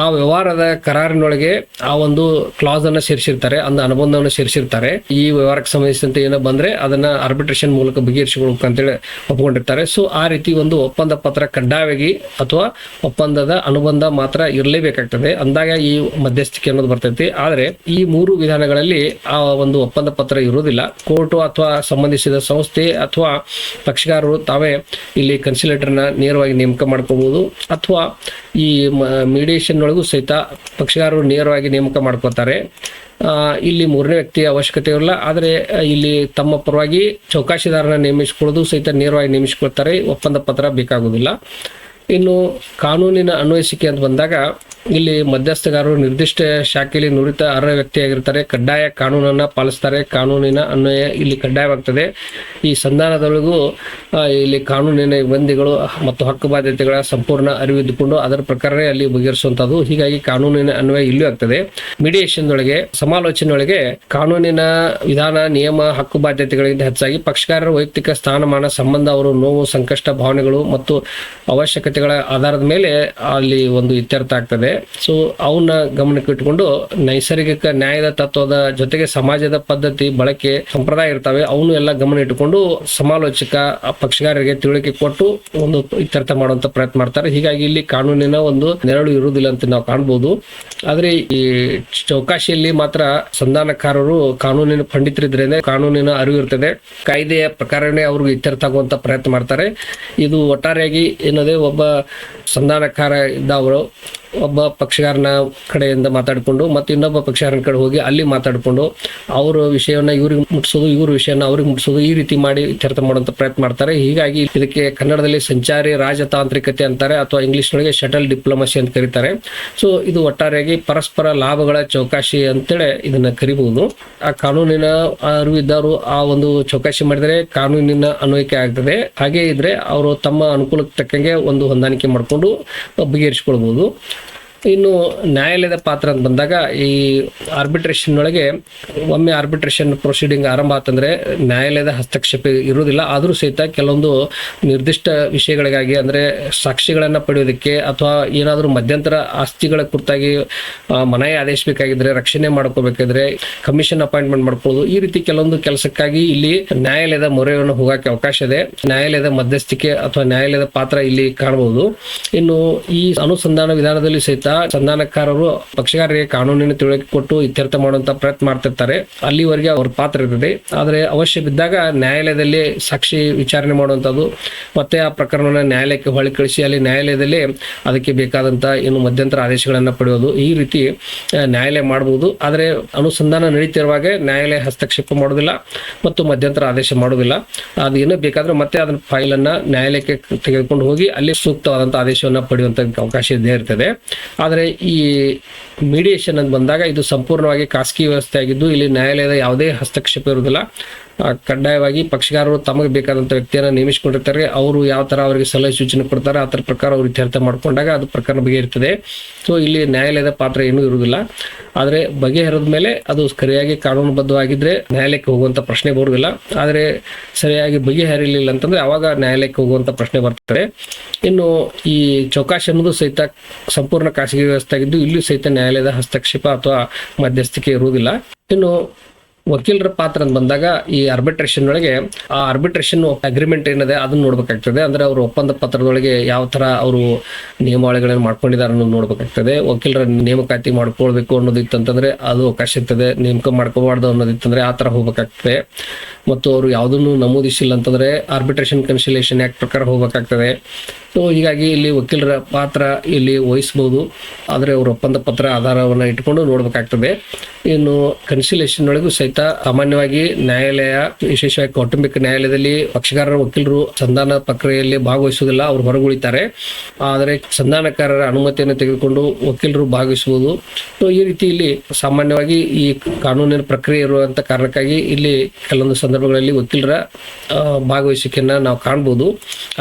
ಆ ವ್ಯವಹಾರದ ಕರಾರಿನೊಳಗೆ ಆ ಒಂದು ಕ್ಲಾಸ್ ಅನ್ನ ಸೇರಿಸಿರ್ತಾರೆ ಅಂದ್ರೆ ಅನುಬಂಧವನ್ನು ಸೇರಿಸಿರ್ತಾರೆ. ಈ ವ್ಯವಹಾರಕ್ಕೆ ಸಂಬಂಧಿಸಿದಂತೆ ಏನೋ ಬಂದ್ರೆ ಅದನ್ನ ಆರ್ಬಿಟ್ರೇಷನ್ ಮೂಲಕ ಬಗೆಹರಿಸಿಕೊಳ್ಳಬೇಕು ಅಂತೇಳಿ ಒಪ್ಕೊಂಡಿರ್ತಾರೆ. ಸೊ ಆ ರೀತಿ ಒಂದು ಒಪ್ಪಂದ ಪತ್ರ ಕಡ್ಡಾಯವಾಗಿ ಅಥವಾ ಒಪ್ಪಂದದ ಅನುಬಂಧ ಮಾತ್ರ ಇರಲೇಬೇಕಾಗ್ತದೆ. ಅಂದಾಗ ಈ ಮಧ್ಯಸ್ಥಿಕೆ ಅನ್ನೋದು ಬರ್ತೈತಿ. ಆದರೆ ಈ ಮೂರು ವಿಧಾನಗಳಲ್ಲಿ ಆ ಒಂದು ಒಪ್ಪಂದ ಪತ್ರ ಇರುವುದಿಲ್ಲ. ಕೋರ್ಟು ಅಥವಾ ಸಂಬಂಧಿಸಿದ ಸಂಸ್ಥೆ ಅಥವಾ ಪಕ್ಷಗಾರರು ತಾವೇ ಇಲ್ಲಿ ಕನ್ಸಿಲೇಟರ್ನ ನೇರವಾಗಿ ನೇಮಕ ಮಾಡ್ಕೋಬಹುದು ಅಥವಾ ಈ ಮೀಡಿಯೇಷನ್ ಒಳಗೂ ಸಹಿತ ಪಕ್ಷಗಾರರು ನೇರವಾಗಿ ನೇಮಕ ಮಾಡ್ಕೋತಾರೆ ಇಲ್ಲಿ ಮೂರನೇ ವ್ಯಕ್ತಿಯ ಅವಶ್ಯಕತೆ ಇರಲ್ಲ. ಆದರೆ ಇಲ್ಲಿ ತಮ್ಮ ಪರವಾಗಿ ಚೌಕಾಶಿದಾರನ ನೇಮಿಸಿಕೊಳ್ಳೋದು ಸಹಿತ ನೇರವಾಗಿ ನೇಮಿಸಿಕೊಳ್ತಾರೆ. ಒಪ್ಪಂದ ಪತ್ರ ಬೇಕಾಗುವುದಿಲ್ಲ. ಇನ್ನು ಕಾನೂನಿನ ಅನ್ವಯಿಸಿಕೆ ಅಂತ ಬಂದಾಗ ಇಲ್ಲಿ ಮಧ್ಯಸ್ಥಗಾರರು ನಿರ್ದಿಷ್ಟ ಶಾಖೆಯಲ್ಲಿ ನುರಿತ ಅರ್ಹ ವ್ಯಕ್ತಿಯಾಗಿರ್ತಾರೆ. ಕಡ್ಡಾಯ ಕಾನೂನನ್ನು ಪಾಲಿಸ್ತಾರೆ. ಕಾನೂನಿನ ಅನ್ವಯ ಇಲ್ಲಿ ಕಡ್ಡಾಯವಾಗ್ತದೆ. ಈ ಸಂಧಾನದೊಳಗೂ ಇಲ್ಲಿ ಕಾನೂನಿನ ಇಬ್ಬಂದಿಗಳು ಮತ್ತು ಹಕ್ಕು ಬಾಧ್ಯತೆಗಳ ಸಂಪೂರ್ಣ ಅರಿವಿದ್ದುಕೊಂಡು ಅದರ ಪ್ರಕಾರವೇ ಅಲ್ಲಿ ಬಗೆಹರಿಸುವಂತದ್ದು ಹೀಗಾಗಿ ಕಾನೂನಿನ ಅನ್ವಯ ಇಲ್ಲೂ ಆಗ್ತದೆ. ಮೀಡಿಯೇಷನ್ ಒಳಗೆ ಸಮಾಲೋಚನೆ ಒಳಗೆ ಕಾನೂನಿನ ವಿಧಾನ, ನಿಯಮ, ಹಕ್ಕು ಬಾಧ್ಯತೆಗಳಿಂದ ಹೆಚ್ಚಾಗಿ ಪಕ್ಷಕಾರರ ವೈಯಕ್ತಿಕ ಸ್ಥಾನಮಾನ, ಸಂಬಂಧ, ಅವರು ನೋವು, ಸಂಕಷ್ಟ, ಭಾವನೆಗಳು ಮತ್ತು ಅವಶ್ಯಕತೆಗಳ ಆಧಾರದ ಮೇಲೆ ಅಲ್ಲಿ ಒಂದು ಇತ್ಯರ್ಥ ಆಗ್ತದೆ. ಸೊ ಅವನ್ನ ಗಮನಕ್ಕೆ ಇಟ್ಕೊಂಡು ನೈಸರ್ಗಿಕ ನ್ಯಾಯದ ತತ್ವದ ಜೊತೆಗೆ ಸಮಾಜದ ಪದ್ಧತಿ, ಬಳಕೆ, ಸಂಪ್ರದಾಯ ಇರ್ತವೆ. ಅವನು ಎಲ್ಲ ಗಮನ ಇಟ್ಟುಕೊಂಡು ಸಮಾಲೋಚಕ, ಪಕ್ಷಗಾರರಿಗೆ ತಿಳುವಳಿಕೆ ಕೊಟ್ಟು ಒಂದು ಇತ್ಯರ್ಥ ಮಾಡುವಂತ ಪ್ರಯತ್ನ ಮಾಡ್ತಾರೆ. ಹೀಗಾಗಿ ಇಲ್ಲಿ ಕಾನೂನಿನ ಒಂದು ನೆರಳು ಇರುವುದಿಲ್ಲ ಅಂತ ನಾವು ಕಾಣ್ಬೋದು. ಆದ್ರೆ ಈ ಚೌಕಾಶಿಯಲ್ಲಿ ಮಾತ್ರ ಸಂಧಾನಕಾರರು ಕಾನೂನಿನ ಪಂಡಿತರಿದ್ರಿಂದ ಕಾನೂನಿನ ಅರಿವು ಇರ್ತದೆ. ಕಾಯ್ದೆಯ ಪ್ರಕಾರನೇ ಅವ್ರಿಗೆ ಇತ್ಯರ್ಥ ಆಗುವಂತ ಪ್ರಯತ್ನ ಮಾಡ್ತಾರೆ. ಇದು ಒಟ್ಟಾರೆಯಾಗಿ ಏನದೇ, ಒಬ್ಬ ಸಂಧಾನಕಾರ ಇದ್ದವರು ಒಬ್ಬ ಪಕ್ಷಗಾರನ ಕಡೆಯಿಂದ ಮಾತಾಡಿಕೊಂಡು ಮತ್ತು ಇನ್ನೊಬ್ಬ ಪಕ್ಷಗಾರನ ಕಡೆ ಹೋಗಿ ಅಲ್ಲಿ ಮಾತಾಡಿಕೊಂಡು ಅವರ ವಿಷಯವನ್ನ ಇವ್ರಿಗೆ ಮುಟ್ಸೋದು, ಇವ್ರ ವಿಷಯನ ಅವ್ರಿಗೆ ಮುಟ್ಸೋದು ಈ ರೀತಿ ಮಾಡಿ ಚರ್ಚೆ ಮಾಡುವಂತ ಪ್ರಯತ್ನ ಮಾಡ್ತಾರೆ. ಹೀಗಾಗಿ ಇದಕ್ಕೆ ಕನ್ನಡದಲ್ಲಿ ಸಂಚಾರಿ ರಾಜತಾಂತ್ರಿಕತೆ ಅಂತಾರೆ ಅಥವಾ ಇಂಗ್ಲಿಷ್ನೊಳಗೆ ಶಟಲ್ ಡಿಪ್ಲೊಮಸಿ ಅಂತ ಕರೀತಾರೆ. ಸೊ ಇದು ಒಟ್ಟಾರೆಯಾಗಿ ಪರಸ್ಪರ ಲಾಭಗಳ ಚೌಕಾಶಿ ಅಂತೇಳಿ ಇದನ್ನ ಕರಿಬಹುದು. ಆ ಕಾನೂನಿನ ಅರಿವಿದ್ದವರು ಆ ಒಂದು ಚೌಕಾಶಿ ಮಾಡಿದರೆ ಕಾನೂನಿನ ಅನ್ವಯಿಕೆ ಆಗ್ತದೆ. ಹಾಗೆ ಇದ್ರೆ ಅವರು ತಮ್ಮ ಅನುಕೂಲಕ್ಕೆ ತಕ್ಕಂಗೆ ಒಂದು ಹೊಂದಾಣಿಕೆ ಮಾಡಿಕೊಂಡು ಬಗೆಹರಿಸಿಕೊಳ್ಬಹುದು ಇನ್ನು ನ್ಯಾಯಾಲಯದ ಪಾತ್ರ ಅಂತ ಬಂದಾಗ ಈ ಆರ್ಬಿಟ್ರೇಷನ್ ಒಳಗೆ ಒಮ್ಮೆ ಆರ್ಬಿಟ್ರೇಷನ್ ಪ್ರೊಸೀಡಿಂಗ್ ಆರಂಭ ಆತಂದ್ರೆ ನ್ಯಾಯಾಲಯದ ಹಸ್ತಕ್ಷೇಪ ಇರುವುದಿಲ್ಲ. ಆದರೂ ಸಹಿತ ಕೆಲವೊಂದು ನಿರ್ದಿಷ್ಟ ವಿಷಯಗಳಿಗಾಗಿ ಅಂದ್ರೆ ಸಾಕ್ಷಿಗಳನ್ನ ಪಡೆಯೋದಕ್ಕೆ ಅಥವಾ ಏನಾದರೂ ಮಧ್ಯಂತರ ಆಸ್ತಿಗಳ ಕುರಿತಾಗಿ ಮನೆಯ ಆದೇಶ ಬೇಕಾಗಿದ್ರೆ ರಕ್ಷಣೆ ಮಾಡ್ಕೋಬೇಕಾದ್ರೆ ಕಮಿಷನ್ ಅಪಾಯಿಂಟ್ಮೆಂಟ್ ಮಾಡ್ಕೊಳ್ಳೋದು. ಈ ರೀತಿ ಕೆಲವೊಂದು ಕೆಲಸಕ್ಕಾಗಿ ಇಲ್ಲಿ ನ್ಯಾಯಾಲಯದ ಮೊರೆಯನ್ನು ಹೋಗಕ್ಕೆ ಅವಕಾಶ ಇದೆ. ನ್ಯಾಯಾಲಯದ ಮಧ್ಯಸ್ಥಿಕೆ ಅಥವಾ ನ್ಯಾಯಾಲಯದ ಪಾತ್ರ ಇಲ್ಲಿ ಕಾಣಬಹುದು. ಇನ್ನು ಈ ಅನುಸಂಧಾನ ವಿಧಾನದಲ್ಲಿ ಸಹಿತ ಸಂಧಾನಕಾರರು ಪಕ್ಷಗಾರರಿಗೆ ಕಾನೂನಿನ ತಿಳುವಳಿಕೆ ಕೊಟ್ಟು ಇತ್ಯರ್ಥ ಮಾಡುವಂತ ಪ್ರಯತ್ನ ಮಾಡ್ತಿರ್ತಾರೆ. ಅಲ್ಲಿವರೆಗೆ ಅವ್ರ ಪಾತ್ರ ಇರ್ತದೆ. ಆದರೆ ಅವಶ್ಯ ಬಿದ್ದಾಗ ನ್ಯಾಯಾಲಯದಲ್ಲಿ ಸಾಕ್ಷಿ ವಿಚಾರಣೆ ಮಾಡುವಂಥದ್ದು, ಮತ್ತೆ ಆ ಪ್ರಕರಣವನ್ನ ನ್ಯಾಯಾಲಯಕ್ಕೆ ಹೊಳಿ ಕಳಿಸಿ ಅಲ್ಲಿ ನ್ಯಾಯಾಲಯದಲ್ಲಿ ಅದಕ್ಕೆ ಬೇಕಾದಂತ ಏನು ಮಧ್ಯಂತರ ಆದೇಶಗಳನ್ನು ಪಡೆಯೋದು, ಈ ರೀತಿ ನ್ಯಾಯಾಲಯ ಮಾಡಬಹುದು ಆದರೆ ಅನುಸಂಧಾನ ನಡೀತಿರುವಾಗ ನ್ಯಾಯಾಲಯ ಹಸ್ತಕ್ಷೇಪ ಮಾಡೋದಿಲ್ಲ ಮತ್ತು ಮಧ್ಯಂತರ ಆದೇಶ ಮಾಡೋದಿಲ್ಲ ಅದು ಏನೋ ಬೇಕಾದ್ರೆ ಮತ್ತೆ ಅದನ್ನ ಫೈಲ್ ಅನ್ನ ನ್ಯಾಯಾಲಯಕ್ಕೆ ತೆಗೆದುಕೊಂಡು ಹೋಗಿ ಅಲ್ಲಿ ಸೂಕ್ತವಾದಂಥ ಆದೇಶವನ್ನು ಪಡೆಯುವಂತ ಅವಕಾಶ ಇದ್ದೇ ಇರ್ತದೆ. ಆದ್ರೆ ಈ ಮೀಡಿಯೇಷನ್ ಅಂತ ಬಂದಾಗ ಇದು ಸಂಪೂರ್ಣವಾಗಿ ಖಾಸಗಿ ವ್ಯವಸ್ಥೆ ಆಗಿದ್ದು ಇಲ್ಲಿ ನ್ಯಾಯಾಲಯದ ಯಾವುದೇ ಹಸ್ತಕ್ಷೇಪ ಇರುವುದಿಲ್ಲ. ಕಡ್ಡಾಯವಾಗಿ ಪಕ್ಷಗಾರರು ತಮಗೆ ಬೇಕಾದಂತ ವ್ಯಕ್ತಿಯನ್ನು ನೇಮಿಸಿಕೊಂಡಿರ್ತಾರೆ. ಅವರು ಯಾವ ತರ ಅವರಿಗೆ ಸಲಹೆ ಸೂಚನೆ ಕೊಡ್ತಾರೆ ಅದರ ಪ್ರಕಾರ ಅವರು ಇತ್ಯರ್ಥ ಮಾಡ್ಕೊಂಡಾಗ ಅದು ಪ್ರಕರಣ ಬಗೆಹರಿತದೆ. ಸೊ ಇಲ್ಲಿ ನ್ಯಾಯಾಲಯದ ಪಾತ್ರ ಏನೂ ಇರುವುದಿಲ್ಲ. ಆದ್ರೆ ಬಗೆಹರಿದ ಮೇಲೆ ಅದು ಸರಿಯಾಗಿ ಕಾನೂನುಬದ್ಧವಾಗಿದ್ದರೆ ನ್ಯಾಯಾಲಯಕ್ಕೆ ಹೋಗುವಂಥ ಪ್ರಶ್ನೆ ಬರುವುದಿಲ್ಲ. ಆದ್ರೆ ಸರಿಯಾಗಿ ಬಗೆಹರಿಲಿಲ್ಲ ಅಂತಂದ್ರೆ ಅವಾಗ ನ್ಯಾಯಾಲಯಕ್ಕೆ ಹೋಗುವಂಥ ಪ್ರಶ್ನೆ ಬರ್ತದೆ. ಇನ್ನು ಈ ಚೌಕಾಶಿ ಅನ್ನೋದು ಸಹಿತ ಸಂಪೂರ್ಣ ಖಾಸಗಿ ವ್ಯವಸ್ಥೆ ಆಗಿದ್ದು ಇಲ್ಲಿ ಸಹಿತ ನ್ಯಾಯಾಲಯದ ಹಸ್ತಕ್ಷೇಪ ಅಥವಾ ಮಧ್ಯಸ್ಥಿಕೆ ಇರುವುದಿಲ್ಲ. ಇನ್ನು ವಕೀಲರ ಪಾತ್ರ ಅಂತ ಬಂದಾಗ ಈ ಆರ್ಬಿಟ್ರೇಷನ್ ಒಳಗೆ ಆ ಆರ್ಬಿಟ್ರೇಷನ್ ಅಗ್ರಿಮೆಂಟ್ ಏನಿದೆ ಅದನ್ನ ನೋಡ್ಬೇಕಾಗ್ತದೆ. ಅಂದ್ರೆ ಅವರು ಒಪ್ಪಂದ ಪತ್ರದೊಳಗೆ ಯಾವ ತರ ಅವರು ನಿಯಮಾವಳಿಗಳನ್ನು ಮಾಡ್ಕೊಂಡಿದ್ದಾರೆ ಅನ್ನೋದು ನೋಡ್ಬೇಕಾಗ್ತದೆ. ವಕೀಲರ ನೇಮಕಾತಿ ಮಾಡ್ಕೊಳ್ಬೇಕು ಅನ್ನೋದಿತ್ತಂತಂದ್ರೆ ಅದು ಅವಕಾಶ ಇರ್ತದೆ. ನೇಮಕ ಮಾಡ್ಕೋಬಾರ್ದು ಅನ್ನೋದಿತ್ತಂದ್ರೆ ಆ ತರ ಹೋಗ್ಬೇಕಾಗ್ತದೆ. ಮತ್ತು ಅವರು ಯಾವುದನ್ನು ನಮೂದಿಸಿಲ್ಲ ಅಂತಂದ್ರೆ ಆರ್ಬಿಟ್ರೇಷನ್ ಕನ್ಸಿಲೇಷನ್ ಆಕ್ಟ್ ಪ್ರಕಾರ ಹೋಗ್ಬೇಕಾಗ್ತದೆ. ಸೊ ಹೀಗಾಗಿ ಇಲ್ಲಿ ವಕೀಲರ ಪಾತ್ರ ಇಲ್ಲಿ ವಹಿಸ್ಬೋದು. ಆದರೆ ಅವರು ಒಪ್ಪಂದ ಪತ್ರ, ಆಧಾರವನ್ನು ಇಟ್ಕೊಂಡು ನೋಡಬೇಕಾಗ್ತದೆ. ಇನ್ನು ಕನ್ಸಿಲೇಷನ್ ಒಳಗೂ ಸಹಿತ ಸಾಮಾನ್ಯವಾಗಿ ನ್ಯಾಯಾಲಯ, ವಿಶೇಷವಾಗಿ ಕೌಟುಂಬಿಕ ನ್ಯಾಯಾಲಯದಲ್ಲಿ ಪಕ್ಷಗಾರರ ವಕೀಲರು ಸಂಧಾನ ಪ್ರಕ್ರಿಯೆಯಲ್ಲಿ ಭಾಗವಹಿಸುವುದಿಲ್ಲ, ಅವರು ಹೊರಗುಳಿತಾರೆ. ಆದರೆ ಸಂಧಾನಕಾರರ ಅನುಮತಿಯನ್ನು ತೆಗೆದುಕೊಂಡು ವಕೀಲರು ಭಾಗವಹಿಸುವುದು. ಸೊ ಈ ರೀತಿ ಇಲ್ಲಿ ಸಾಮಾನ್ಯವಾಗಿ ಈ ಕಾನೂನಿನ ಪ್ರಕ್ರಿಯೆ ಇರುವಂತ ಕಾರಣಕ್ಕಾಗಿ ಇಲ್ಲಿ ಕೆಲವೊಂದು ಸಂದರ್ಭಗಳಲ್ಲಿ ವಕೀಲರ ಭಾಗವಹಿಸಿಕೆಯನ್ನ ನಾವು ಕಾಣ್ಬೋದು.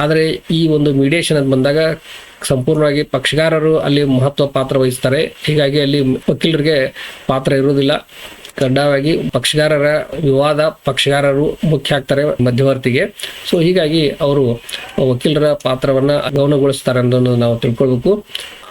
ಆದರೆ ಈ ಒಂದು ಮೀಡಿಯೇಷನ್ ಅಂತ ಬಂದಾಗ ಸಂಪೂರ್ಣವಾಗಿ ಪಕ್ಷಗಾರರು ಅಲ್ಲಿ ಮಹತ್ವ ಪಾತ್ರ ವಹಿಸ್ತಾರೆ. ಹೀಗಾಗಿ ಅಲ್ಲಿ ವಕೀಲರಿಗೆ ಪಾತ್ರ ಇರುವುದಿಲ್ಲ. ಕಡ್ಡಾಯವಾಗಿ ಪಕ್ಷಗಾರರ ವಿವಾದ ಪಕ್ಷಗಾರರು ಮುಖ್ಯ ಆಗ್ತಾರೆ ಮಧ್ಯವರ್ತಿಗೆ. ಸೊ ಹೀಗಾಗಿ ಅವರು ವಕೀಲರ ಪಾತ್ರವನ್ನ ಗೌನಗೊಳಿಸ್ತಾರೆ ಅನ್ನೋದನ್ನು ನಾವು ತಿಳ್ಕೊಳ್ಬೇಕು.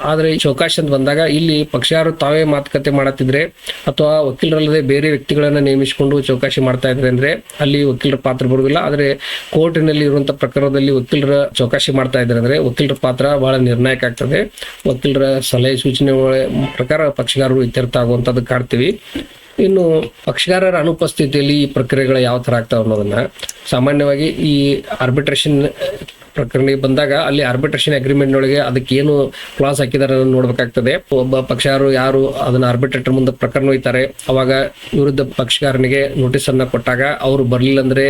ಆದ್ರೆ ಚೌಕಾಶಿ ಅಂತ ಬಂದಾಗ ಇಲ್ಲಿ ಪಕ್ಷಗಾರರು ತಾವೇ ಮಾತುಕತೆ ಮಾಡತ್ತಿದ್ರೆ ಅಥವಾ ವಕೀಲರಲ್ಲದೆ ಬೇರೆ ವ್ಯಕ್ತಿಗಳನ್ನ ನೇಮಿಸಿಕೊಂಡು ಚೌಕಾಶಿ ಮಾಡ್ತಾ ಇದ್ರೆ ಅಂದ್ರೆ ಅಲ್ಲಿ ವಕೀಲರ ಪಾತ್ರ ಬರುವುದಿಲ್ಲ. ಆದ್ರೆ ಕೋರ್ಟಿನಲ್ಲಿ ಇರುವಂತ ಪ್ರಕರಣದಲ್ಲಿ ವಕೀಲರ ಚೌಕಾಶಿ ಮಾಡ್ತಾ ಇದ್ದಾರೆ ಅಂದ್ರೆ ವಕೀಲರ ಪಾತ್ರ ಬಹಳ ನಿರ್ಣಾಯಕ ಆಗ್ತದೆ. ವಕೀಲರ ಸಲಹೆ ಸೂಚನೆಗಳ ಪ್ರಕಾರ ಪಕ್ಷಗಾರರು ಇತ್ಯರ್ಥ ಆಗುವಂತದ್ದು ಕಾಡ್ತೀವಿ ಇನ್ನು ಪಕ್ಷಗಾರರ ಅನುಪಸ್ಥಿತಿಯಲ್ಲಿ ಈ ಪ್ರಕ್ರಿಯೆಗಳು ಯಾವ ಥರ ಆಗ್ತಾವೆ ಅನ್ನೋದನ್ನ ಸಾಮಾನ್ಯವಾಗಿ ಈ ಆರ್ಬಿಟ್ರೇಷನ್ ಪ್ರಕರಣ ಬಂದಾಗ ಅಲ್ಲಿ ಆರ್ಬಿಟ್ರೇಷನ್ ಅಗ್ರಿಮೆಂಟ್ ನೊಳಗೆ ಅದಕ್ಕೆ ಏನು ಕ್ಲಾಸ್ ಹಾಕಿದ್ದಾರೆ ನೋಡ್ಬೇಕಾಗ್ತದೆ. ಒಬ್ಬ ಪಕ್ಷಗಾರರು ಯಾರು ಅದನ್ನ ಆರ್ಬಿಟ್ರೇಟರ್ ಮುಂದೆ ಪ್ರಕರಣ ಒಯ್ತಾರೆ. ಅವಾಗ ವಿರುದ್ಧ ಪಕ್ಷಗಾರನಿಗೆ ನೋಟಿಸ್ ಅನ್ನ ಕೊಟ್ಟಾಗ ಅವರು ಬರ್ಲಿಲ್ಲ ಅಂದ್ರೆ